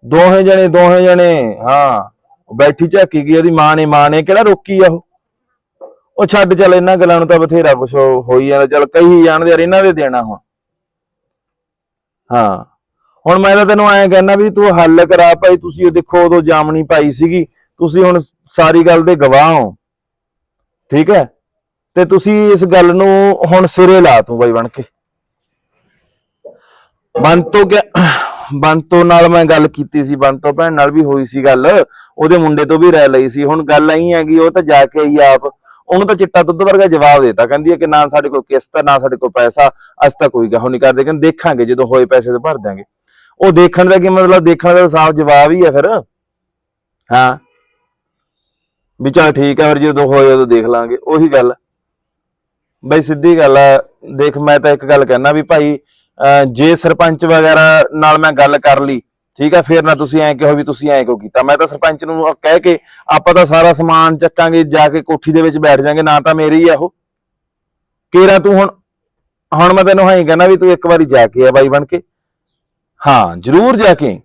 ਦੋਹੇ ਜਣੇ ਦੋਹੇ ਜਣੇ, ਹਾਂ। ਬੈਠੀ ਝਾਕੀ ਗਈ, ਉਹਦੀ ਮਾਂ ਨੇ ਮਾਂ ਨੇ ਕਿਹੜਾ ਰੋਕੀ ਆ ਉਹ? ਉਹ ਛੱਡ ਚੱਲ, ਇਹਨਾਂ ਗੱਲਾਂ ਨੂੰ ਤਾਂ ਬਥੇਰਾ ਕੁਝ ਹੋਈ ਜਾਂਦਾ, ਚੱਲ ਕਹੀ ਜਾਣਦੇ ਯਾਰ, ਇਹਨਾਂ ਦੇ ਦੇਣਾ ਹੁਣ। ਹਾਂ। ਹੁਣ ਮੈਂ ਤਾਂ ਤੈਨੂੰ ਐਂ ਕਹਿਣਾ ਵੀ ਤੂੰ ਹੱਲ ਕਰਾ ਭਾਈ, ਤੁਸੀਂ ਉਹ ਦੇਖੋ ਉਦੋਂ ਜਾਮਣੀ ਪਾਈ ਸੀਗੀ, ਤੁਸੀਂ ਹੁਣ ਸਾਰੀ ਗੱਲ ਦੇ ਗਵਾਹ ਹੋ। ਠੀਕ ਹੈ? ਤੇ ਤੁਸੀਂ ਇਸ ਗੱਲ ਨੂੰ ਹੁਣ ਸਿਰੇ ਲਾ ਤੂੰ ਬਾਈ ਬਣ ਕੇ। ਮਨ ਤੋਂ ਕਿ ਬੰਤੋ ਨਾਲ ਮੈਂ ਗੱਲ ਕੀਤੀ ਸੀ, ਬੰਤੋ ਭੈਣ ਨਾਲ ਵੀ ਹੋਈ ਸੀ ਗੱਲ, ਉਹਦੇ ਮੁੰਡੇ ਤੋਂ ਵੀ ਰਹਿ ਲਈ ਸੀ। ਹੁਣ ਗੱਲ ਐਂ ਹੈਗੀ, ਉਹ ਤਾਂ ਜਾ ਕੇ ਆਈ ਆਪ। ਉਹਨੂੰ ਤਾਂ ਚਿੱਟਾ ਦੁੱਧ ਵਰਗਾ ਜਵਾਬ ਦੇਤਾ, ਕਹਿੰਦੀ ਹੈ ਕਿ ਨਾ ਸਾਡੇ ਕੋਲ ਕਿਸ਼ਤ ਨਾ ਸਾਡੇ ਕੋਲ ਪੈਸਾ, ਅਸੀਂ ਤਾਂ ਕੋਈ ਗਾਹੋ ਨਹੀਂ ਕਰਦੇ। ਕਹਿੰਦੇ, ਦੇਖਾਂਗੇ, ਜਦੋਂ ਹੋਏ ਪੈਸੇ ਤੇ ਭਰ ਦਿਆਂਗੇ। ਉਹ ਦੇਖਣ ਦਾ ਕੀ ਮਤਲਬ? ਦੇਖਣ ਦਾ ਸਾਫ਼ ਜਵਾਬ ਹੀ ਹੈ ਫਿਰ। ਹਾਂ। ਵੀ ਚੱਲ ਠੀਕ ਹੈ ਫਿਰ, ਜਦੋਂ ਹੋਏ ਉਦੋਂ ਦੇਖ ਲਾਂਗੇ, ਉਹੀ ਗੱਲ। ਬਈ ਸਿੱਧੀ ਗੱਲ ਆ, ਦੇਖ, ਮੈਂ ਤਾਂ ਇੱਕ ਗੱਲ ਕਹਿਣਾ ਵੀ ਭਾਈ ਜੇ ਸਰਪੰਚ ਵਗੈਰਾ ਨਾਲ ਮੈਂ ਗੱਲ ਕਰ ਲਈ, ਠੀਕ ਆ, ਫਿਰ ਨਾ ਤੁਸੀਂ ਐਂ ਕਹੋ ਵੀ ਤੁਸੀਂ ਐਂ ਕਿਉਂ ਕੀਤਾ। ਮੈਂ ਤਾਂ ਸਰਪੰਚ ਨੂੰ ਕਹਿ ਕੇ ਆਪਾਂ ਤਾਂ ਸਾਰਾ ਸਮਾਨ ਚੱਕਾਂਗੇ, ਜਾ ਕੇ ਕੋਠੀ ਦੇ ਵਿੱਚ ਬੈਠ ਜਾਾਂਗੇ, ਨਾ ਤਾਂ ਮੇਰੀ ਆ ਉਹ। ਕੇਰਾ ਤੂੰ ਹੁਣ ਹੁਣ ਮੈਂ ਤੈਨੂੰ ਹਾਂ ਹੀ ਕਹਿਣਾ ਵੀ ਤੂੰ ਇੱਕ ਵਾਰੀ ਜਾ ਕੇ ਆ ਬਾਈ ਬਣ ਕੇ। ਹਾਂ, ਜ਼ਰੂਰ ਜਾ ਕੇ।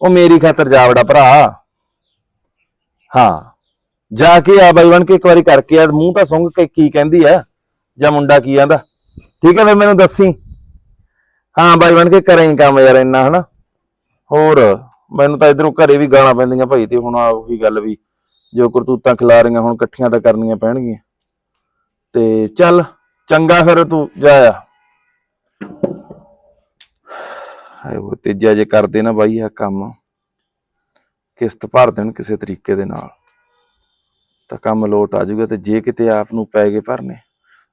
ਉਹ ਮੇਰੀ ਖਾਤਰ ਜਾ ਵੜਾ ਭਰਾ। ਹਾਂ, ਜਾ ਕੇ ਆ ਬਾਈ ਬਣ ਕੇ, ਇੱਕ ਵਾਰੀ ਕਰਕੇ ਆ। ਮੂੰਹ ਤਾਂ ਸੁੰਘ ਕੇ ਕੀ ਕਹਿੰਦੀ ਆ, ਜਾਂ ਮੁੰਡਾ ਕੀ ਆਂਦਾ। ਠੀਕ ਹੈ ਫਿਰ ਮੈਨੂੰ ਦੱਸੀ। ਹਾਂ ਬਾਈ ਬਣ ਕੇ ਕਰਾਂ ਕੰਮ ਯਾਰ ਇੰਨਾ, ਹਨਾ? ਹੋਰ, ਮੈਨੂੰ ਤਾਂ ਇਧਰੋਂ ਘਰੇ ਵੀ ਗਾਲਾਂ ਪੈਂਦੀਆਂ ਭਾਈ ਤੇ ਹੁਣ ਆ ਉਹੀ ਗੱਲ ਵੀ ਜੋ ਕਰਤੂਤਾਂ ਖਿਲਾ ਰਹੀਆਂ, ਹੁਣ ਇਕੱਠੀਆਂ ਤਾਂ ਕਰਨੀਆਂ ਪੈਣਗੀਆਂ। ਤੇ ਚੱਲ, ਚੰਗਾ ਫਿਰ ਤੂੰ, ਜਾ ਆ। ਹਾਏ ਉਹ ਤੇਜਾ ਜੇ ਕਰਦੇ ਨਾ ਬਾਈ ਆ ਕੰਮ, ਕਿਸ਼ਤ ਭਰ ਦੇਣ ਕਿਸੇ ਤਰੀਕੇ ਦੇ ਨਾਲ। ਤਾਂ ਕੰਮ ਲੋਟ ਆ ਜਾਊਗਾ ਤੇ ਜੇ ਕਿਤੇ ਆਪ ਨੂੰ ਪੈ ਗਏ ਭਰਨੇ,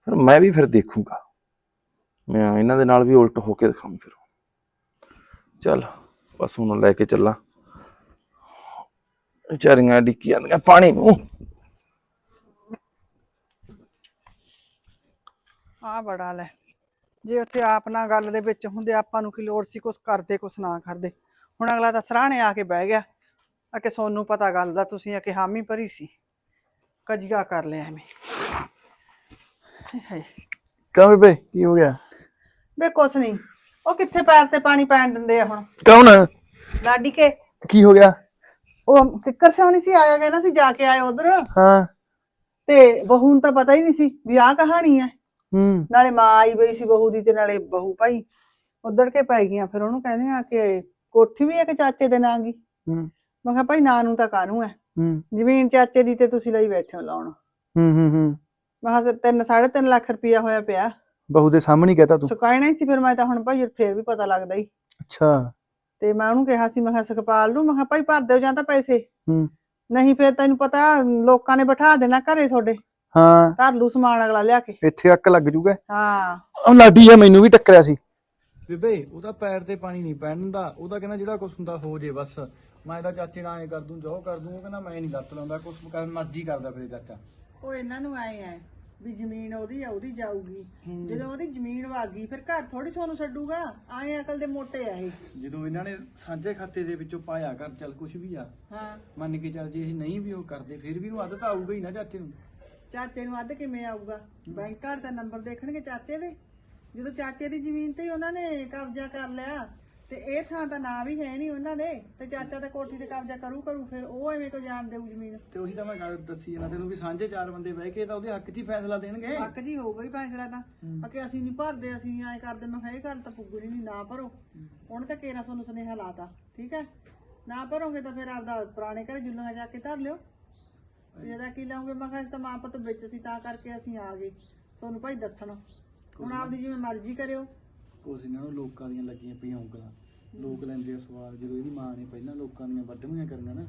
ਫਿਰ ਮੈਂ ਵੀ ਫਿਰ ਦੇਖੂਗਾ। ਮੈਂ ਇਹਨਾਂ ਦੇ ਨਾਲ ਵੀ ਉਲਟ ਹੋ ਕੇ ਦਿਖਾਉਂ ਫਿਰ। ਚੱਲ ਬਸ ਹੁਣ ਲੈ ਕੇ ਚੱਲਾਂ। ਵਿਚਾਰੀਆਂ ਡਿੱਕੀ ਜਾਂਦੀਆਂ ਪਾਣੀ ਨੂੰ। ਆ ਬੜਾ ਲੈ। ਜੇ ਉੱਥੇ ਆਪ ਨਾਲ ਗੱਲ ਦੇ ਵਿੱਚ ਹੁੰਦੇ ਆਪਾਂ ਨੂੰ ਕੀ ਲੋੜ ਸੀ ਕੁਛ ਕਰਦੇ ਕੁਛ ਨਾ ਕਰਦੇ। ਹੁਣ ਅਗਲਾ ਤਾਂ ਸਰਾਣੇ ਆ ਕੇ ਬਹਿ ਗਿਆ। ਆ ਕਿ ਸੋਨੂੰ ਪਤਾ ਗੱਲ ਦਾ ਤੁਸੀਂ ਆ ਕਿ ਹਾਮੀ ਭਰੀ ਸੀ। ਕਜੀਆ ਕਰ ਲਿਆ ਐਵੇਂ। ਹਾਏ। ਕਿਉਂ ਬੇਬੇ? ਕੀ ਹੋ ਗਿਆ? ਵੇ ਕੁਛ ਨਹੀਂ। ਉਹ ਕਿੱਥੇ ਪੈਰ ਤੇ ਪਾਣੀ ਪੈਣ ਦਿੰਦੇ ਆ ਹੁਣ? ਕੌਣ? ਲਾਡੀ ਕੇ। ਕੀ ਹੋ ਗਿਆ? ਉਹ ਕਿੱਕਰ ਨਹੀਂ ਸੀ ਆਇਆ ਕਹਿੰਦਾ ਸੀ ਜਾ ਕੇ ਆਏ ਉਧਰ। ਹਾਂ। ਤੇ ਬਹੂ ਨੂੰ ਤਾਂ ਪਤਾ ਹੀ ਨਹੀਂ ਸੀ ਵੀ ਆਹ ਕਹਾਣੀ ਹੈ। ਹੂੰ। ਨਾਲੇ ਮਾਂ ਆਈ ਪਈ ਸੀ ਬਹੂ ਦੀ ਤੇ ਨਾਲੇ ਬਹੂ ਭਾਈ ਉਧੜ ਕੇ ਪੈ ਗਈਆਂ। ਫਿਰ ਉਹਨੂੰ ਕਹਿੰਦੀਆਂ ਕਿ ਕੋਠੀ ਵੀ ਇੱਕ ਚਾਚੇ ਦੇ ਨਾਂ ਗੀ ਹੂੰ। ਮੈਂ ਕਿਹਾ ਭਾਈ ਨਾਂ ਨੂੰ ਤਾਂ ਕਾਹਨੂੰ ਹੈ? ਹੂੰ। ਜ਼ਮੀਨ ਚਾਚੇ ਦੀ ਤੇ ਤੁਸੀਂ ਲਈ ਬੈਠੇ ਹੋ ਲਾਉਣ। ਹੂੰ ਹੂੰ ਹੂੰ। ਮੈਂ ਕਿਹਾ ਫਿਰ ਤਿੰਨ ਸਾਢੇ ਤਿੰਨ ਲੱਖ ਰੁਪਇਆ ਹੋਇਆ ਪਿਆ। ਬਹੂ ਦੇ ਸਾਹਮਣੇ ਹੀ ਕਹਤਾ ਤੂੰ। ਸੁਕਾਇਣਾ ਹੀ ਸੀ ਫਿਰ ਮੈਂ ਤਾਂ ਹੁਣ ਭਾਈ ਫੇਰ ਵੀ ਪਤਾ ਲੱਗਦਾ ਹੀ ਅੱਛਾ। ਤੇ ਮੈਂ ਉਹਨੂੰ ਕਿਹਾ ਸੀ ਮੈਂ ਕਿਹਾ ਸੁਖਪਾਲ ਨੂੰ ਮੈਂ ਕਿਹਾ ਭਾਈ ਭਰ ਦਿਓ ਜਾਂ ਤਾਂ ਪੈਸੇ। ਹੂੰ। ਨਹੀਂ ਫਿਰ ਤੈਨੂੰ ਪਤਾ ਲੋਕਾਂ ਨੇ ਬਿਠਾ ਦੇਣਾ ਘਰੇ ਤੁਹਾਡੇ। ਹਾਂ। ਧਰ ਲੂ ਸਮਾਨ ਅਗਲਾ ਲਿਆ ਕੇ। ਇੱਥੇ ਅੱਕ ਲੱਗ ਜੂਗਾ। ਹਾਂ। ਉਹ ਲਾਡੀ ਆ ਮੈਨੂੰ ਵੀ ਟੱਕਰਿਆ ਸੀ। ਬੇਬੇ ਉਹਦਾ ਪੈਰ ਤੇ ਪਾਣੀ ਨਹੀਂ ਪੈਣ ਦਿੰਦਾ। ਉਹਦਾ ਕਹਿੰਦਾ ਜਿਹੜਾ ਕੁਛ ਹੁੰਦਾ ਹੋ ਜੇ ਬਸ। ਮੈਂ ਤਾਂ ਚਾਚੇ ਨਾਲ ਐ ਕਰ ਦੂੰ ਜੋ ਕਰ ਦੂੰ ਉਹ ਕਹਿੰਦਾ ਮੈਂ ਨਹੀਂ ਲੱਤ ਲਾਉਂਦਾ ਕੁਛ ਕਰ ਮਰਜ਼ੀ ਕਰਦਾ ਫਿਰ ਚਾਚਾ। ਉਹ ਇਹਨਾਂ ਨੂੰ ਆਏ ਐ। ਵੀ ਜ਼ਮੀਨ ਉਹਦੀ ਆ ਉਹਦੀ ਜਾਊਗੀ। ਜਦੋਂ ਉਹਦੀ ਜ਼ਮੀਨ ਵਾਗੀ ਫਿਰ ਘਰ ਥੋੜੀ ਤੁਹਾਨੂੰ ਛੱਡੂਗਾ। ਆਏ ਅਕਲ ਦੇ ਮੋਟੇ ਆ ਇਹ। ਜਦੋਂ ਇਹਨਾਂ ਨੇ ਸਾਂਝੇ ਖਾਤੇ ਦੇ ਵਿੱਚੋਂ ਪਾਇਆ ਕਰ ਚੱਲ ਕੁਛ ਵੀ ਆ ਹਾਂ। ਮੰਨ ਕੇ ਚੱਲ ਜੇ ਇਹ ਨਹੀਂ ਵੀ ਉਹ ਕਰਦੇ ਫਿਰ ਵੀ ਉਹਨੂੰ ਆਦਤ ਆਊਗਾ ਹੀ ਨਾ ਚਾਚੇ ਨੂੰ। ਚਾਚੇ ਨੂੰ ਅੱਧ ਕਿਵੇਂ ਆਊਗਾ? ਬੈਂਕ ਘਰ ਦਾ ਨੰਬਰ ਦੇਖਣਗੇ ਚਾਚੇ ਦੇ? ਜਦੋਂ ਚਾਚੇ ਦੀ ਜ਼ਮੀਨ ਤੇ ਹੀ ਉਹਨਾਂ ਨੇ ਕਬਜ਼ਾ ਕਰ ਲਿਆ ਤੇ ਇਹ ਥਾਂ ਦਾ ਨਾਂ ਵੀ ਹੈ ਨਹੀਂ ਉਹਨਾਂ ਦੇ ਤੇ ਚਾਚਾ ਤਾਂ ਕੋਠੀ ਤੇ ਕਬਜ਼ਾ ਕਰੂ ਕਰੂ ਫਿਰ ਉਹ ਐਵੇਂ ਕੋ ਜਾਣ ਦੇਊ ਜ਼ਮੀਨ? ਤੇ ਉਹੀ ਤਾਂ ਮੈਂ ਗੱਲ ਦੱਸੀ ਇਹਨਾਂ ਤੈਨੂੰ ਵੀ ਸਾਂਝੇ ਚਾਰ ਬੰਦੇ ਬਹਿ ਕੇ ਤਾਂ ਉਹਦੇ ਹੱਕ 'ਚ ਹੀ ਫੈਸਲਾ ਦੇਣਗੇ। ਹੱਕ ਜੀ ਹੋਊਗਾ ਹੀ ਫੈਸਲਾ ਤਾਂ। ਅਕੇ ਅਸੀਂ ਨਹੀਂ ਭਰਦੇ ਅਸੀਂ ਨਹੀਂ ਐਂ ਕਰਦੇ ਮੈਂ ਕਿਹਾ ਇਹ ਗੱਲ ਤਾਂ ਪੁੱਗਣੀ ਨਹੀਂ ਨਾ ਭਰੋ। ਉਹਨੇ ਤਾਂ ਕੇਰਾ ਤੁਹਾਨੂੰ ਸੁਨੇਹਾ ਲਾਤਾ ਠੀਕ ਹੈ? ਨਾ ਭਰੋਗੇ ਤਾਂ ਫਿਰ ਆਪਦਾ ਪੁਰਾਣੇ ਘਰੇ ਜੁੱਲੀਆਂ ਜਾ ਕੇ ਧਰ ਲਿਓ। ਇਹਦਾ ਕੀ ਲਾਉਂਗੇ? ਮੈਂ ਕਿਹਾ ਤਾਂ ਮਾਂ ਪੁੱਤ ਵਿੱਚ ਸੀ ਤਾਂ ਕਰਕੇ ਅਸੀਂ ਆ ਗਏ। ਤੁਹਾਨੂੰ ਭਾਈ ਦੱਸਣ। ਹੁਣ ਆਪਦੀ ਜਿਵੇਂ ਮਰਜ਼ੀ ਕਰਿਓ। ਕੁਛ ਇਹਨਾਂ ਨੂੰ ਲੋਕਾਂ ਦੀਆਂ ਲੱਗੀਆਂ ਪਈਆਂ ਉਂਗਲਾਂ। ਲੋਕ ਲੈਂਦੇ ਆ ਸਵਾਲ ਜਦੋਂ ਇਹਦੀ ਮਾਂ ਨੇ ਪਹਿਲਾਂ ਲੋਕਾਂ ਦੀਆਂ ਵੱਢਵੀਆਂ ਕਰੀਆਂ ਨਾ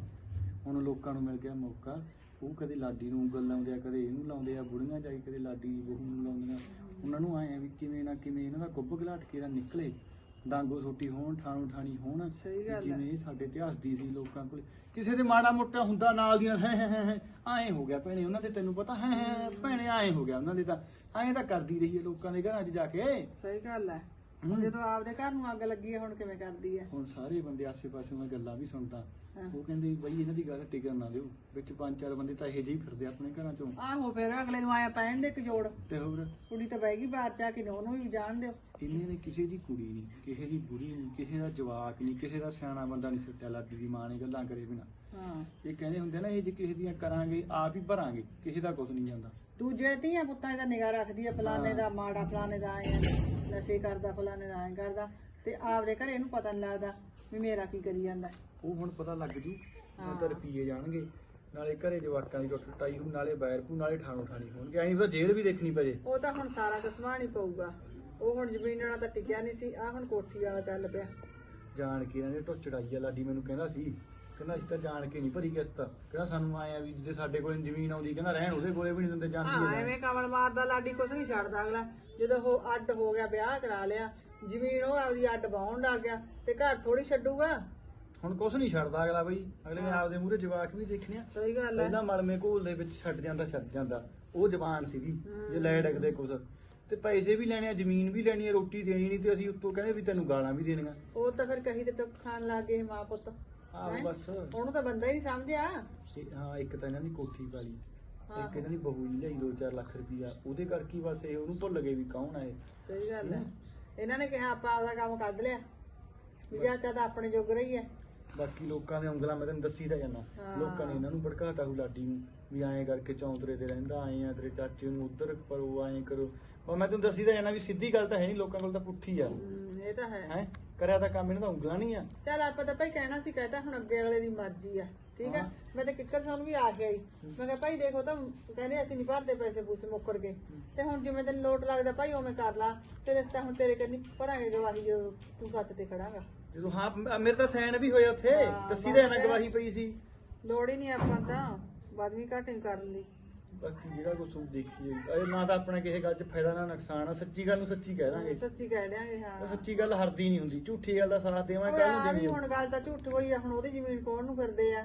ਹੁਣ ਲੋਕਾਂ ਨੂੰ ਮਿਲ ਗਿਆ ਮੌਕਾ। ਉਹ ਕਦੇ ਲਾਡੀ ਨੂੰ ਉਂਗਲ ਲਾਉਂਦੇ ਆ ਕਦੇ ਇਹਨੂੰ ਲਾਉਂਦੇ ਆ ਬੁੜੀਆਂ ਜਾਈ ਕਦੇ ਲਾਡੀ ਦੀ ਬਹੂ ਨੂੰ ਲਾਉਂਦੀਆਂ। ਉਹਨਾਂ ਨੂੰ ਆਏ ਆ ਵੀ ਕਿਵੇਂ ਨਾ ਕਿਵੇਂ ਇਹਨਾਂ ਦਾ ਗੁੱਬ ਘਲਾਟ ਕੇ ਦਾ ਨਿਕਲੇ। ਡਾਂਗੋ ਸੋਟੀ ਹੋਣ ਠਾਣੂ ਠਾਣੀ ਹੋਣ ਸਹੀ ਗੱਲ ਹੈ। ਜਿਵੇਂ ਇਹ ਸਾਡੇ ਇਤਿਹਾਸ ਦੀ ਸੀ ਲੋਕਾਂ ਕੋਲ। ਕਿਸੇ ਦੇ ਮਾੜਾ ਮੋਟਾ ਹੁੰਦਾ ਨਾਲ ਦੀਆਂ ਹੈ ਹੈ ਹੈ ਐਂ ਹੋ ਗਿਆ ਭੈਣੇ ਉਹਨਾਂ ਦੇ ਤੈਨੂੰ ਪਤਾ ਹੈ ਹੈ ਭੈਣੇ ਐਂ ਹੋ ਗਿਆ ਉਹਨਾਂ ਦੇ ਤਾਂ। ਐਂ ਤਾਂ ਕਰਦੀ ਰਹੀ ਹੈ ਲੋਕਾਂ ਦੇ ਘਰਾਂ 'ਚ ਜਾ ਕੇ। ਸਹੀ ਗੱਲ ਹੈ। ਹੁਣ ਜਦੋਂ ਆਪਦੇ ਘਰ ਨੂੰ ਅੱਗ ਲੱਗੀ ਹੈ ਹੁਣ ਕਿਵੇਂ ਕਰਦੀ ਹੈ ਹੁਣ ਸਾਰੇ ਬੰਦੇ ਆਸੇ-ਪਾਸੇ ਮੈਂ ਗੱਲਾਂ ਵੀ ਸੁਣਦਾ। ਹਾਂ। ਉਹ ਕਹਿੰਦੇ ਬਈ ਇਹਨਾਂ ਦੀ ਗੱਲ ਟਿਕਣ ਨਾ ਦਿਓ। ਵਿੱਚ ਪੰਜ ਚਾਰ ਬੰਦੇ ਤਾਂ ਇਹੋ ਜਿਹੇ ਹੀ ਫਿਰਦੇ ਆਪਣੇ ਘਰਾਂ 'ਚੋਂ। ਆਹੋ ਫਿਰ ਅਗਲੇ ਨੂੰ ਆਇਆ ਪੈਣ ਦੇ ਇੱਕ ਜੋੜ। ਤੇ ਹੋਰ? ਕੁੜੀ ਤਾਂ ਬਹਿ ਗਈ ਬਾਹਰ ਜਾ ਕੇ ਉਹਨੂੰ ਵੀ ਜਾਣ ਦਿਓ। ਇਹਨੇ ਨੇ ਕਿਸੇ ਦੀ ਕੁੜੀ ਨਹੀਂ ਕਿਸੇ ਦੀ ਬੁੜੀ ਨਹੀਂ ਕਿਸੇ ਦਾ ਜਵਾਕ ਨਹੀਂ ਕਿਸੇ ਦਾ ਸਿਆਣਾ ਬੰਦਾ ਨਹੀਂ ਸੱਟਿਆ ਲਾਡੀ ਦੀ ਮਾਂ ਨੇ ਗੱਲਾਂ ਕਰੇ ਬਿਨਾ। ਹਾਂ। ਇਹ ਕਹਿੰਦੇ ਹੁੰਦੇ ਨਾ ਇਹ ਜੇ ਕਿਸੇ ਦੀਆਂ ਕਰਾਂਗੇ ਆਪ ਹੀ ਭਰਾਂਗੇ ਕਿਸੇ ਦਾ ਕੁਝ ਨਹੀਂ ਜਾਂਦਾ ਦੂਜੇ ਧੀਆਂ ਪੁੱਤਾਂ ਦਾ ਨਿਗਾਹ ਰੱਖਦੀ ਹੈ ਫਲਾਣੇ ਦਾ ਮਾੜਾ ਫਲਾਣੇ ਦਾ ਆਇਆ ਨਸ਼ੇ ਕਰਦਾ ਫਲਾਣੇ ਦਾ ਆਇਆ ਕਰਦਾ ਤੇ ਆਪਦੇ ਘਰੇ ਇਹਨੂੰ ਪਤਾ ਨਹੀਂ ਲੱਗਦਾ ਵੀ ਮੇਰਾ ਕੀ ਕਰੀ ਜਾਂਦਾ। ਉਹ ਹੁਣ ਪਤਾ ਲੱਗ ਜੂ ਹੁਣ ਤਾਂ ਰੁਪਈਏ ਜਾਣਗੇ ਨਾਲੇ ਘਰੇ ਜਵਾਕਾਂ ਦੀ ਟੁੱਟ ਟਾਈ ਹੋਊ ਨਾਲੇ ਬੈਰਪੂ ਨਾਲੇ ਠਾਣੋ ਠਾਣੀ ਹੋਣਗੇ ਐਂ ਤਾਂ ਜੇਲ੍ਹ ਵੀ ਦੇਖਣੀ ਪਏ। ਉਹ ਤਾਂ ਹੁਣ ਸਾਰਾ ਕਸਵਾਣੀ ਪਊਗਾ ਉਹ ਹੁਣ ਜ਼ਮੀਨ ਵਾਲਾ ਤਾਂ ਟਿਕਿਆ ਨਹੀਂ ਸੀ ਆ ਹੁਣ ਕੋਠੀ ਵਾਲਾ ਚੱਲ ਪਿਆ। ਜਾਣ ਕੇ ਇਹਨਾਂ ਨੇ ਟੁੱਟ ਚੜਾਈ ਆ ਲਾਡੀ ਮੈਨੂੰ ਕਹਿੰਦਾ ਸੀ ਕਹਿੰਦਾ ਅਸੀਂ ਤਾਂ ਜਾਣ ਕੇ ਨਹੀਂ ਭਰੀ ਕਿਸ਼ਤ। ਕਹਿੰਦਾ ਸਾਨੂੰ ਆਇਆ ਵੀ ਜੇ ਸਾਡੇ ਕੋਲ ਜ਼ਮੀਨ ਆਉਂਦੀ ਕਹਿੰਦਾ ਰਹਿਣ ਉਹਦੇ ਕੋਲੇ ਵੀ ਨਹੀਂ ਦਿੰਦੇ ਜਾਂਦੀ ਹਾਂ ਹੈ। ਐਵੇਂ ਕਮਲ ਮਾਰਦਾ ਲਾਡੀ ਕੁਛ ਨਹੀਂ ਛੱਡਦਾ ਅਗਲਾ। ਜਦੋਂ ਉਹ ਅੱਡ ਹੋ ਗਿਆ ਵਿਆਹ ਕਰਾ ਲਿਆ ਜ਼ਮੀਨ ਉਹ ਆਪਦੀ ਅੱਡ ਬਾਉਣ ਲੱਗ ਗਿਆ ਤੇ ਘਰ ਥੋੜੀ ਛੱਡੂਗਾ? ਹੁਣ ਕੁਛ ਨਹੀਂ ਛੱਡਦਾ ਅਗਲਾ ਬਈ। ਅਗਲੇ ਨੇ ਆਪਦੇ ਮੂਹਰੇ ਜਵਾਕ ਵੀ ਦੇਖਣੇ ਆ। ਸਹੀ ਗੱਲ ਹੈ ਪਹਿਲਾਂ ਮਲਮੇ ਘੋਲ ਦੇ ਵਿੱਚ ਛੱਡ ਜਾਂਦਾ ਛੱਡ ਜਾਂਦਾ। ਉਹ ਜ਼ਬਾਨ ਸੀਗੀ ਜੇ ਲੈ ਡਕਦੇ ਕੁਛ। ਤੇ ਪੈਸੇ ਵੀ ਲੈਣੇ ਆ ਜ਼ਮੀਨ ਵੀ ਲੈਣੀ ਆ ਰੋਟੀ ਦੇਣੀ ਨਹੀਂ ਤੇ ਅਸੀਂ ਉੱਤੋਂ ਕਹਿੰਦੇ ਵੀ ਤੈਨੂੰ ਗਾਲਾਂ ਵੀ ਦੇਣੀਆਂ। ਉਹ ਤਾਂ ਫਿਰ ਕਹੀ ਤੇ ਟੁੱਕ ਖਾਣ ਲੱਗ ਗਏ ਮਾਂ ਪੁੱਤ। ਆਹ ਹੈਂ? ਬਸ। ਉਹਨੂੰ ਤਾਂ ਬੰਦਾ ਹੀ ਨਹੀਂ ਸਮਝਿਆ। ਇਹ- ਹਾਂ ਇੱਕ ਤਾਂ ਇਹਨਾਂ ਦੀ ਕੋਠੀ ਵਾਲੀ ਹਾਂ। ਇੱਕ ਇਹਨਾਂ ਦੀ ਬਹੂ ਹੀ ਲਈ 2-4 ਲੱਖ ਰੁਪਈਆ। ਉਹਦੇ ਕਰਕੇ ਹੀ ਬਸ ਇਹ ਉਹਨੂੰ ਭੁੱਲ ਗਏ ਵੀ ਕੌਣ ਆ ਇਹ। ਸਹੀ ਗੱਲ ਹੈ। ਇਹਨਾਂ ਨੇ ਕਿਹਾ ਆਪਾਂ ਆਪਦਾ ਕੰਮ ਕੱਢ ਲਿਆ। ਵੀ ਚਾਚਾ ਤਾਂ ਆਪਣੇ ਜੋਗ ਰਹੀ ਹੈ। ਬਾਕੀ ਲੋਕਾਂ ਦੇ ਉਂਗਲਾਂ ਮੈਂ ਤੈਨੂੰ ਦੱਸੀ ਤਾਂ ਹਾਂ। ਲੋਕਾਂ ਨੇ ਇਹਨਾਂ ਨੂੰ ਭੜਕਾਤਾ ਹੂ ਲਾਡੀ ਨੂੰ ਵੀ ਐਂ ਕਰਕੇ ਚੌਂਤਰੇ ਤੇ ਰਹਿੰਦਾ ਆਏ ਆ ਤੇਰੇ ਚਾਚੇ ਨੂੰ ਉਧਰ ਕਰੋ ਐਂ ਕਰੋ। ਪਰ ਮੈਂ ਤੈਨੂੰ ਦੱਸੀ ਤਾਂ ਜਾਨਾ ਵੀ ਸਿੱਧੀ ਗੱਲ ਤਾਂ ਹੈ ਨਹੀਂ ਲੋਕਾਂ ਕੋਲ ਤਾਂ ਪੁੱਠੀ ਆ। ਹਮ, ਇਹ ਤਾਂ ਹੈ। ਹੈ? ਕਰਿਆ ਤਾਂ ਕੰਮ ਇਹਨਾਂ ਦਾ ਉਂਗਲਾਂ ਨਹੀਂ ਆ। ਚੱਲ ਆਪਾਂ ਤਾਂ ਭਾਈ ਕਹਿਣਾ ਸੀ ਕਹਤਾ ਹੁਣ ਅੱਗੇ ਅਗਲੇ ਦੀ ਮਰਜ਼ੀ ਆ ਠੀਕ ਹਾਂ। ਮੈਂ ਤਾਂ ਕਿੱਕਰ ਸਾਨੂੰ ਵੀ ਆ ਕੇ ਆਈ। ਮੈਂ ਕਿਹਾ ਭਾਈ ਦੇਖੋ ਤਾਂ ਕਹਿੰਦੇ ਅਸੀਂ ਨਹੀਂ ਭਰਦੇ ਪੈਸੇ ਪੂਸੇ ਮੁੱਕਰ ਗਏ ਤੇ ਹੁਣ ਜਿਵੇਂ ਤੈਨੂੰ ਲੋਟ ਲੱਗਦਾ ਭਾਈ ਉਵੇਂ ਕਰ ਲਾ। ਤੇ ਰਿਸ਼ਤਾ ਹੁਣ ਤੇਰੇ ਕੰਨੀ ਭਰਾਂਗੇ ਗਵਾਹੀ ਜਦੋਂ ਤੂੰ ਸੱਚ ਤੇ ਖੜਾਂਗਾ। ਜਦੋਂ ਹਾਂ ਮ- ਮੇਰੇ ਤਾਂ ਸੈਨ ਵੀ ਹੋਏ ਉੱਥੇ। ਹਾਂ, ਦੱਸੀ ਫਿਰ। ਗਵਾਹੀ ਪਈ ਸੀ। ਲੋੜ ਹੀ ਨਹੀਂ ਆਪਾਂ ਤਾਂ। ਬਾਦਵੀਂ ਘਾਟ ਕਰਨ ਦੀ। ਬਾਕੀ ਜਿਹੜਾ ਕੁਛ ਉਹ ਦੇਖੀ ਜਾਈ ਇਹ ਨਾ ਤਾਂ ਆਪਣਾ ਕਿਸੇ ਗੱਲ 'ਚ ਫਾਇਦਾ ਨਾ ਨੁਕਸਾਨ ਆ ਸੱਚੀ ਗੱਲ ਨੂੰ ਸੱਚੀ ਕਹਿ ਦਾਂਗੇ। ਸੱਚੀ ਕਹਿ ਦਿਆਂਗੇ ਹਾਂ। ਉਹ ਸੱਚੀ ਗੱਲ ਹਰਦੀ ਨਹੀਂ ਹੁੰਦੀ ਝੂਠੀ ਗੱਲ ਦਾ ਸਾਥ ਦੇਵਾਂ ਕੱਲ ਨੂੰ ਵੀ ਹੁਣ ਗੱਲ ਤਾਂ ਝੂਠ ਹੋਈ ਆ ਹੁਣ ਉਹਦੀ ਜ਼ਮੀਨ ਕੋਣ ਨੂੰ ਫਿਰਦੇ ਆ?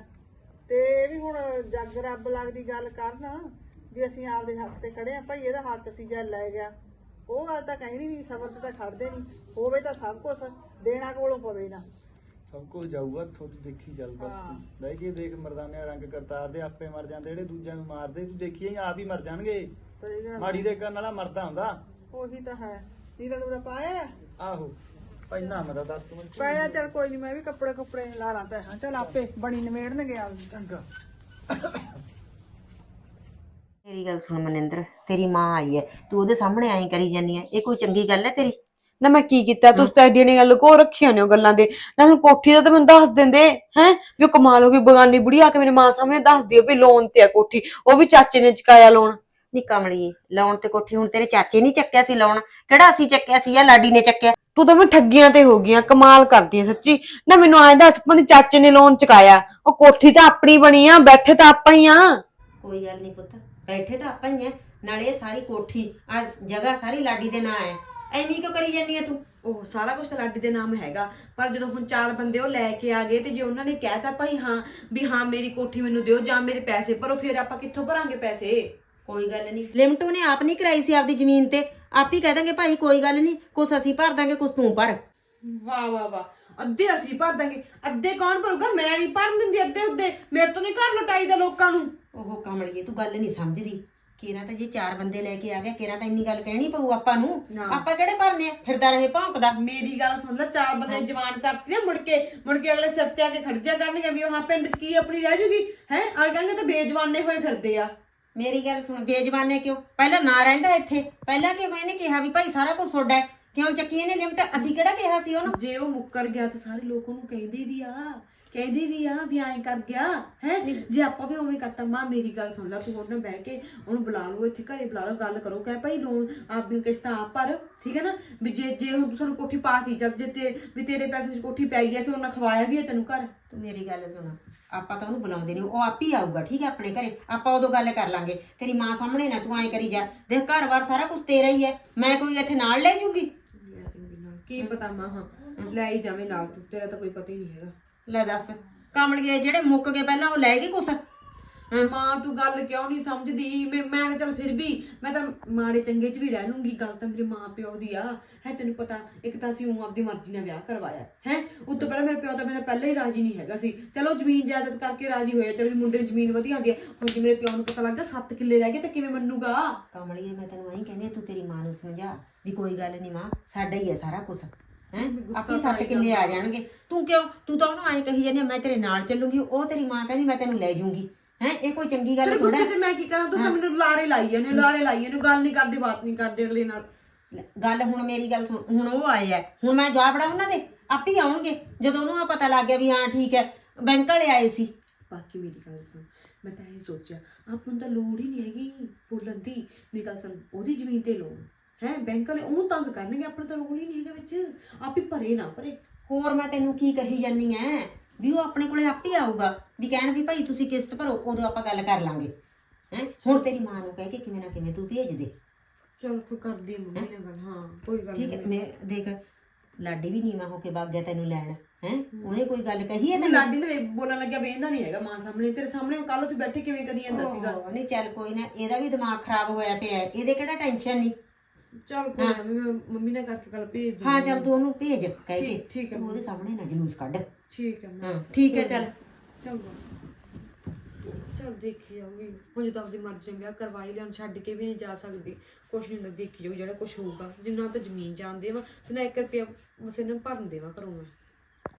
ਤੇ ਇਹ ਵੀ ਹੁਣ ਜੱਗ ਰੱਬ ਲੱਗਦੀ ਗੱਲ ਕਰਨ ਵੀ ਅਸੀਂ ਆਪਦੇ ਹੱਕ ਤੇ ਖੜੇ ਆ ਭਾਈ ਇਹਦਾ ਹੱਕ ਸੀ ਜਾਂ ਲੈ ਗਿਆ। ਉਹ ਗੱਲ ਤਾਂ ਕਹਿਣੀ ਨਹੀਂ ਸਬਰ ਤੇ ਤਾਂ ਖੜਦੇ ਨਹੀਂ ਹੋਵੇ ਤਾਂ ਸਭ ਕੁਝ ਦੇਣਾ ਕੋਲੋਂ ਪਵੇ ਨਾ। ਸਭ ਕੁਝ ਜਾਊਗਾ ਥੋੜੀ ਦੇਖੀ ਚੱਲ ਬਸ। ਹਾਂ। ਬਹਿ ਕੇ ਦੇਖ ਮਰਦਾਨੇ ਰੰਗ ਕਰਤਾਰ ਦੇ ਆਪੇ ਮਰ ਜਾਂਦੇ ਜਿਹੜੇ ਦੂਜਿਆਂ ਨੂੰ ਮਾਰਦੇ ਤੂੰ ਦੇਖੀ ਜਾਈਂ, ਆਪ ਹੀ ਮਰ ਜਾਣਗੇ। ਸਹੀ ਗੱਲ ਮਾੜੀ ਦੇ ਕਰਨ ਵਾਲਾ ਮਰਦਾ ਹੁੰਦਾ। ਉਹੀ ਤਾਂ ਹੈ। ਨੀਰਾ ਨੂਰਾ ਪਾਇਆ? ਆਹੋ ਪਹਿਲਾਂ ਮੈਂ ਤਾਂ ਦੱਸ ਤੂੰ ਮੈਨੂੰ ਪਾਇਆ ਚੱਲ ਕੋਈ ਨਹੀਂ ਮੈਂ ਵੀ ਕੱਪੜੇ ਕੁੱਪੜੇ ਲਾ ਲਾਂ ਤਾਂ ਹਾਂ। ਚੱਲ ਆਪੇ ਬਣੀ ਨਿਮੇੜਨਗੇ ਆ ਚੰਗਾ। ਤੇਰੀ ਗੱਲ ਸੁਣ ਮਨਿੰਦਰ ਤੇਰੀ ਮਾਂ ਆਈ ਹੈ। ਤੂੰ ਉਹਦੇ ਸਾਹਮਣੇ ਐਂ ਕਰੀ ਜਾਨੀ ਹੈ। ਇਹ ਕੋਈ ਚੰਗੀ ਗੱਲ ਹੈ ਤੇਰੀ? ਨਾ ਮੈਂ ਕੀ ਕੀਤਾ? ਤੁਸੀਂ ਤਾਂ ਐਡੀਆਂ ਨੇ ਗੱਲ ਕੋ ਰੱਖੀਆਂ ਨੇ ਉਹ ਗੱਲਾਂ ਦੇ। ਨਾ ਤੁਹਾਨੂੰ ਕੋਠੀ ਦਾ ਤਾਂ ਮੈਨੂੰ ਦੱਸ ਦਿੰਦੇ ਹੈ? ਵੀ ਉਹ ਕਮਾਲ ਹੋ ਗਈ ਬਗਾਨੀ ਬੁੜੀ ਆ ਕੇ ਮੇਰੇ ਮਾਂ ਸਾਹਮਣੇ ਦੱਸਦੀ ਆ ਵੀ ਲੋਨ ਤੇ ਆ ਕੋਠੀ। ਉਹ ਵੀ ਚਾਚੇ ਨੇ ਚੁਕਾਇਆ ਲੋਨ। ਨੀ ਕਮਲੀਏ ਲਾਉਣ ਤੇ ਕੋਠੀ ਹੁਣ ਤੇਰੇ ਚਾਚੇ ਨਹੀਂ ਚੱਕਿਆ ਸੀ ਲਾਉਣ ਕਿਹੜਾ ਅਸੀਂ ਚੱਕਿਆ ਸੀ ਜਾਂ ਲਾਡੀ ਨੇ ਚੱਕਿਆ? ਤੂੰ ਤਾਂ ਮੈਂ ਠੱਗੀਆਂ ਤੇ ਹੋ ਗਈਆਂ ਕਮਾਲ ਕਰਦੀ ਆ ਸੱਚੀ। ਨਾ ਮੈਨੂੰ ਐਂ ਦੱਸ ਪੰਦੀ ਚਾਚੇ ਨੇ ਲੋਨ ਚੁਕਾਇਆ। ਉਹ ਕੋਠੀ ਤਾਂ ਆਪਣੀ ਬਣੀ ਆ ਬੈਠੇ ਤਾਂ ਆਪਾਂ ਹੀ ਆ। ਕੋਈ ਗੱਲ ਨਹੀਂ ਪੁੱਤ ਬੈਠੇ ਤਾਂ ਆਪਾਂ ਹੀ ਆ ਨਾਲੇ ਇਹ ਸਾਰੀ ਕੋਠੀ ਆ ਜਗ੍ਹਾ ਸਾਰੀ ਲਾਡੀ ਦੇ ਨਾਂ ਹੈ। ਐਵੇਂ ਕਿਉਂ ਕਰੀ ਜਾਨੀ ਆ ਤੂੰ? ਉਹ ਸਾਰਾ ਕੁਝ ਤਾਂ ਲਾਡੀ ਦੇ ਨਾਮ ਹੈਗਾ ਪਰ ਜਦੋਂ ਹੁਣ ਚਾਰ ਬੰਦੇ ਉਹ ਲੈ ਕੇ ਆ ਗਏ ਤੇ ਜੇ ਉਹਨਾਂ ਨੇ ਕਹਿਤਾ ਭਾਈ ਹਾਂ ਵੀ ਹਾਂ ਮੇਰੀ ਕੋਠੀ ਮੈਨੂੰ ਦਿਓ ਜਾਂ ਮੇਰੇ ਪੈਸੇ ਭਰੋ ਫਿਰ ਆਪਾਂ ਕਿੱਥੋਂ ਭਰਾਂਗੇ ਪੈਸੇ? ਕੋਈ ਗੱਲ ਨਹੀਂ। ਲਿਮਟ ਉਹਨੇ ਆਪ ਨਹੀਂ ਕਰਾਈ ਸੀ ਆਪਦੀ ਜ਼ਮੀਨ ਤੇ। ਆਪ ਹੀ ਕਹਿ ਦਾਂਗੇ ਭਾਈ ਕੋਈ ਗੱਲ ਨਹੀਂ ਕੁਛ ਅਸੀਂ ਭਰ ਦਾਂਗੇ ਕੁਛ ਤੂੰ ਭਰ। ਵਾਹ ਵਾਹ ਵਾਹ। ਅੱਧੇ ਅਸੀਂ ਭਰ ਦਾਂਗੇ। ਅੱਧੇ ਕੌਣ ਭਰੂਗਾ? ਮੈਂ ਨਹੀਂ ਭਰਨ ਦਿੰਦੀ ਅੱਧੇ ਉੱਦੇ ਮੇਰੇ ਤੋਂ ਨਹੀਂ ਘਰ ਲਟਾਈਦਾ ਲੋਕਾਂ ਨੂੰ। ਉਹ ਕਮਲੀਏ ਤੂੰ ਗੱਲ ਨਹੀਂ ਸਮਝਦੀ। ਕਿਰਾਂ ਤਾਂ ਜੇ ਚਾਰ ਬੰਦੇ ਲੈ ਕੇ ਆ ਗਿਆ ਕਿਰਾਂ ਤਾਂ ਇੰਨੀ ਗੱਲ ਕਹਿਣੀ ਪਊ ਆਪਾਂ ਨੂੰ। ਆਪਾਂ ਕਿਹੜੇ ਭਰਨੇ ਆ? ਫਿਰਦਾ ਰਹੇ ਭੌਂਕਦਾ। ਮੇਰੀ ਗੱਲ ਸੁਣ ਲੈ ਚਾਰ ਬੰਦੇ ਜਵਾਨ ਕਰਤੀ ਨਾ ਮੁੜ ਕੇ ਮੁੜ ਕੇ ਅਗਲੇ ਸਿਰ ਤੇ ਆ ਕੇ ਖੜ ਜਾ ਕਰਨਗੇ ਵੀ ਹਾਂ ਪਿੰਡ 'ਚ ਕੀ ਆਪਣੀ ਰਹਿ ਜੂਗੀ? ਹੈ? ਅਗਲੇ ਕਹਿੰਗੇ ਤਾਂ ਬੇਜਵਾਨੇ ਹੋਏ ਫਿਰਦੇ ਆ। ਮੇਰੀ ਗੱਲ ਸੁਣ ਬੇਜਵਾਨੇ ਕਿਉਂ? ਪਹਿਲਾਂ ਨਾ ਰਹਿੰਦਾ ਇੱਥੇ। ਪਹਿਲਾਂ ਕਿਉਂ ਇਹਨੇ ਕਿਹਾ ਵੀ ਭਾਈ ਸਾਰਾ ਕੁਝ ਤੁਹਾਡਾ ਹੈ? ਕਿਉਂ ਚੱਕੀ ਇਹਨੇ ਲਿਮਟ? ਅਸੀਂ ਕਿਹੜਾ ਕਿਹਾ ਸੀ ਉਹਨੂੰ? ਜੇ ਉਹ ਮੁੱਕਰ ਗਿਆ ਤਾਂ ਸਾਰੇ ਲੋਕ ਉਹਨੂੰ ਕਹਿੰਦੇ ਵੀ ਆ। ਕਹਿੰਦੇ ਵੀ ਆ ਵੀ ਐਂ ਕਰ ਗਿਆ ਹੈ? ਜੇ ਆਪਾਂ ਵੀ ਉਵੇਂ ਕਰਤਾ ਮਾਂ ਮੇਰੀ ਗੱਲ ਸੁਣ ਲੈ ਤੂੰ ਉਹਨੇ ਬਹਿ ਕੇ ਉਹਨੂੰ ਬੁਲਾ ਲਓ ਇੱਥੇ ਘਰੇ ਬੁਲਾ ਲਓ ਗੱਲ ਕਰੋ ਕਹਿ ਭਾਈ ਲੋਨ ਆਪਦੀ ਕਿਸ਼ਤਾਂ ਆਪ ਭਰ ਠੀਕ ਹੈ ਨਾ? ਵੀ ਜੇ ਜੇ ਹੁਣ ਤੂੰ ਸਾਨੂੰ ਕੋਠੀ ਪਾਤੀ ਚੱਲ ਜੇ ਤੇ ਵੀ ਤੇਰੇ ਪੈਸੇ 'ਚ ਕੋਠੀ ਪੈ ਗਈ ਸੀ ਉਹਨਾਂ ਖਵਾਇਆ ਵੀ ਹੈ ਤੈਨੂੰ ਘਰ। ਤੂੰ ਮੇਰੀ ਗੱਲ ਸੁਣ। ਆਪਾਂ ਤਾਂ ਉਹਨੂੰ ਬੁਲਾਉਂਦੇ ਨਹੀਂ ਉਹ ਆਪ ਹੀ ਆਊਗਾ ਠੀਕ ਹੈ ਆਪਣੇ ਘਰੇ। ਆਪਾਂ ਉਦੋਂ ਗੱਲ ਕਰ ਲਾਂਗੇ। ਤੇਰੀ ਮਾਂ ਸਾਹਮਣੇ ਨਾ ਤੂੰ ਐਂ ਕਰੀ ਜਾ। ਦੇਖ ਘਰ-ਬਾਰ ਸਾਰਾ ਕੁਝ ਤੇਰਾ ਹੀ ਹੈ ਮੈਂ ਕੋਈ ਇੱਥੇ ਨਾਲ ਲੈ ਜੂਗੀ? ਕੀ ਪਤਾ ਮਾਂ ਹਾਂ ਲੈ ਹੀ ਜਾਵੇਂ ਨਾਲ ਤੂੰ ਤੇਰਾ ਤਾਂ ਕੋਈ ਪਤਾ ਹੀ ਨਹੀਂ ਹੈਗਾ। ਲੈ ਦੱਸ ਕਮਲੀਏ ਜਿਹੜੇ ਮੁੱਕ ਗਏ ਪਹਿਲਾਂ ਉਹ ਲੈ ਗਏ ਕੁਛ? ਮਾਂ ਤੂੰ ਗੱਲ ਕਿਉਂ ਨਹੀਂ ਸਮਝਦੀ? ਮੈਂ ਮੈਂ ਤਾਂ ਚੱਲ ਫਿਰ ਵੀ ਮੈਂ ਤਾਂ ਮਾੜੇ ਚੰਗੇ 'ਚ ਵੀ ਰਹਿ ਲੂੰਗੀ ਗੱਲ ਤਾਂ ਮੇਰੇ ਮਾਂ ਪਿਓ ਦੀ ਆ। ਹੈ ਤੈਨੂੰ ਪਤਾ ਇੱਕ ਤਾਂ ਅਸੀਂ ਉਹ ਆਪਦੀ ਮਰਜ਼ੀ ਨਾਲ ਵਿਆਹ ਕਰਵਾਇਆ। ਹੈ ਉਸ ਤੋਂ ਪਹਿਲਾਂ ਮੇਰੇ ਪਿਓ ਤਾਂ ਮੇਰਾ ਪਹਿਲਾਂ ਹੀ ਰਾਜੀ ਨਹੀਂ ਹੈਗਾ ਸੀ। ਚਲੋ ਜ਼ਮੀਨ ਜਾਇਦਾਦ ਕਰਕੇ ਰਾਜੀ ਹੋਇਆ। ਚਲੋ ਵੀ ਮੁੰਡੇ ਨੂੰ ਜ਼ਮੀਨ ਵਧੀਆ ਆਉਂਦੀ ਹੈ ਹੁਣ ਜੇ ਮੇਰੇ ਪਿਓ ਨੂੰ ਪਤਾ ਲੱਗਾ 7 ਕਿੱਲੇ ਰਹਿ ਗਏ ਤਾਂ ਕਿਵੇਂ ਮੰਨੂਗਾ? ਕਮਲੀਏ ਮੈਂ ਤੈਨੂੰ ਐਂ ਕਹਿੰਦੀ ਤੂੰ ਤੇਰੀ ਮਾਂ ਨੂੰ ਸਮਝਾ ਵੀ ਕੋਈ ਗੱਲ ਨਹੀਂ ਮਾਂ ਸਾਡਾ ਹੀ ਹੈ ਸਾਰਾ ਕੁਝ ਹੈ? ਆਪੇ ਸੱਤ ਕਿੱਲੇ ਆ ਜਾਣਗੇ? ਤੂੰ ਕਿਉਂ? ਤੂੰ ਤਾਂ ਉਹਨੂੰ ਐਂ ਕਹੀ ਜਾਂਦੀ ਆ, ਮੈਂ ਤੇਰੇ ਨਾਲ ਚੱਲੂਗੀ ਉਹ ਤੇਰੀ ਮਾਂ ਕਹਿੰਦੀ ਮੈਂ ਤੈਨੂੰ ਲੈ ਜਾਊਂਗੀ। ਹੈ? ਇਹ ਕੋਈ ਚੰਗੀ ਗੱਲ ਫਿਰ ਥੋੜਾ ਗੁੱਸੇ 'ਚ ਮੈਂ ਕੀ ਕਰਾਂ? ਤੂੰ ਤਾਂ ਮੈਨੂੰ ਲਾਰੇ ਲਾਈ ਜਾਂਦੇ ਹੋ, ਲਾਰੇ ਲਾਈ ਜਾਂਦੇ ਹੋ, ਗੱਲ ਨਹੀਂ ਕਰਦੇ ਬਾਤ ਨਹੀਂ ਕਰਦੇ ਅਗਲੇ ਨਾਲ। ਗੱਲ ਹੁਣ ਮੇਰੀ ਗੱਲ ਸੁਣ ਹੁਣ ਉਹ ਆਏ ਆ। ਹੁਣ ਮੈਂ ਜਾ ਬੜਾ ਉਹਨਾਂ ਦੇ ਆਪੇ ਹੀ ਆਉਣਗੇ। ਜਦੋਂ ਉਹਨੂੰ ਆ ਪਤਾ ਲੱਗ ਗਿਆ ਵੀ ਹਾਂ ਠੀਕ ਹੈ ਬੈਂਕ ਵਾਲੇ ਆਏ ਸੀ। ਬਾਕੀ ਮੇਰੀ ਗੱਲ ਸੁਣ ਮੈਂ ਤਾਂ ਇਹ ਸੋਚਿਆ ਆਪਾਂ ਨੂੰ ਤਾਂ ਲੋੜ ਹੀ ਨਹੀਂ ਹੈਗੀ ਬੋਲਣ ਦੀ। ਮੇਰੀ ਗੱਲ ਸੁਣ ਉਹਦੀ ਜ਼ਮੀਨ ਤੇ ਲੋਨ ਹੈ ਬੈਂਕ ਵਾਲੇ ਉਹਨੂੰ ਤੰਗ ਕਰਨਗੇ ਆਪਾਂ ਨੂੰ ਤਾਂ ਰੋਲ ਹੀ ਨਹੀਂ ਹੈਗਾ ਵਿੱਚ। ਆਪੇ ਭਰੇ ਨਾ ਭਰੇ। ਹੋਰ ਮੈਂ ਤੈਨੂੰ ਕੀ ਕਹੀ ਜਾਨੀ ਐ? ਵੀ ਉਹ ਆਪਣੇ ਕੋਲੇ ਆਪੇ ਹੀ ਆਊਗਾ ਵੀ ਕਹਿਣ ਵੀ ਭਾਈ ਤੁਸੀਂ ਕਿਸ਼ਤ ਭਰੋ ਉਦੋਂ ਆਪਾਂ ਗੱਲ ਕਰ ਲਾਂਗੇ। ਹੈ? ਹੁਣ ਤੇਰੀ ਮਾਂ ਨੂੰ ਕਹਿ ਕੇ ਕਿਵੇਂ ਨਾ ਕਿਵੇਂ ਤੂੰ ਭੇਜ ਦੇ। ਚਲ ਫਿਰ ਕਰਦੀ ਮੰਮੀ ਨਾਲ ਗੱਲ ਹਾਂ ਕੋਈ ਗੱਲ ਠੀਕ ਹੈ ਨਹੀਂ ਮੈਂ ਦੇਖ ਲਾਡੀ ਵੀ ਨੀਵਾ ਹੋ ਕੇ ਵਗ ਗਿਆ ਤੈਨੂੰ ਲੈਣ ਹੈ? ਉਹਨੇ ਕੋਈ ਗੱਲ ਕਹੀ ਹੈ ਤੈਨੂੰ? ਲਾਡੀ ਨੇ ਬੋਲਣ ਲੱਗਿਆ ਵੇਂਦਾ ਨਹੀਂ ਹੈਗਾ ਮਾਂ ਸਾਹਮਣੇ ਤੇਰੇ ਸਾਹਮਣੇ ਕੱਲ ਤੂੰ ਬੈਠੇ ਕਿਵੇਂ ਕਰੀ ਜਾਂਦਾ ਸੀਗਾ। ਨਹੀਂ ਚੱਲ ਕੋਈ ਨਾ ਇਹਦਾ ਵੀ ਦਿਮਾਗ ਖਰਾਬ ਹੋਇਆ ਪਿਆ। ਇਹਦੇ ਕਿਹੜਾ ਟੈਨਸ਼ਨ ਨਹੀਂ ਚਲ ਕੋਈ ਨਾ ਮੈਂ ਮੰਮੀ ਨਾਲ ਕਰਕੇ ਗੱਲ ਭੇਜ ਦੂੰਗੀ ਹਾਂ ਚੱਲ ਤੂੰ ਉਹਨੂੰ ਭੇਜ ਕਹਿ ਕੇ। ਠੀਕ- ਠੀਕ ਹੈ ਤੂੰ ਉਹਦੇ ਸਾਹਮਣੇ ਨਾ ਜਲੂਸ ਕੱਢ। ਠੀਕ ਹੈ ਮੈਂ ਹਾਂ ਠੀਕ ਹੈ ਚੱਲ। ਚੰਗਾ। ਚਲ ਦੇਖੀ ਜਾਊਗੀ ਹੁਣ ਜਦੋਂ ਆਪਦੀ ਮਰਜ਼ੀ ਨਾਲ ਵਿਆਹ ਕਰਵਾਈ ਲੈਣ ਛੱਡ ਕੇ ਵੀ ਨਹੀਂ ਜਾ ਸਕਦੀ। ਕੁਛ ਨਹੀਂ ਦੇਖੀ ਜਾਊ ਜਿਹੜਾ ਕੁਛ ਹੋਊਗਾ। ਜਿੰਨਾ ਤਾਂ ਜ਼ਮੀਨ ਜਾਣ ਦੇਵਾ ਤੇ ਨਾ 1 ਰੁਪਿਆ ਇਹਨਾਂ ਨੂੰ ਭਰਨ ਦੇਵਾ ਘਰੋਂ ਮੈਂ।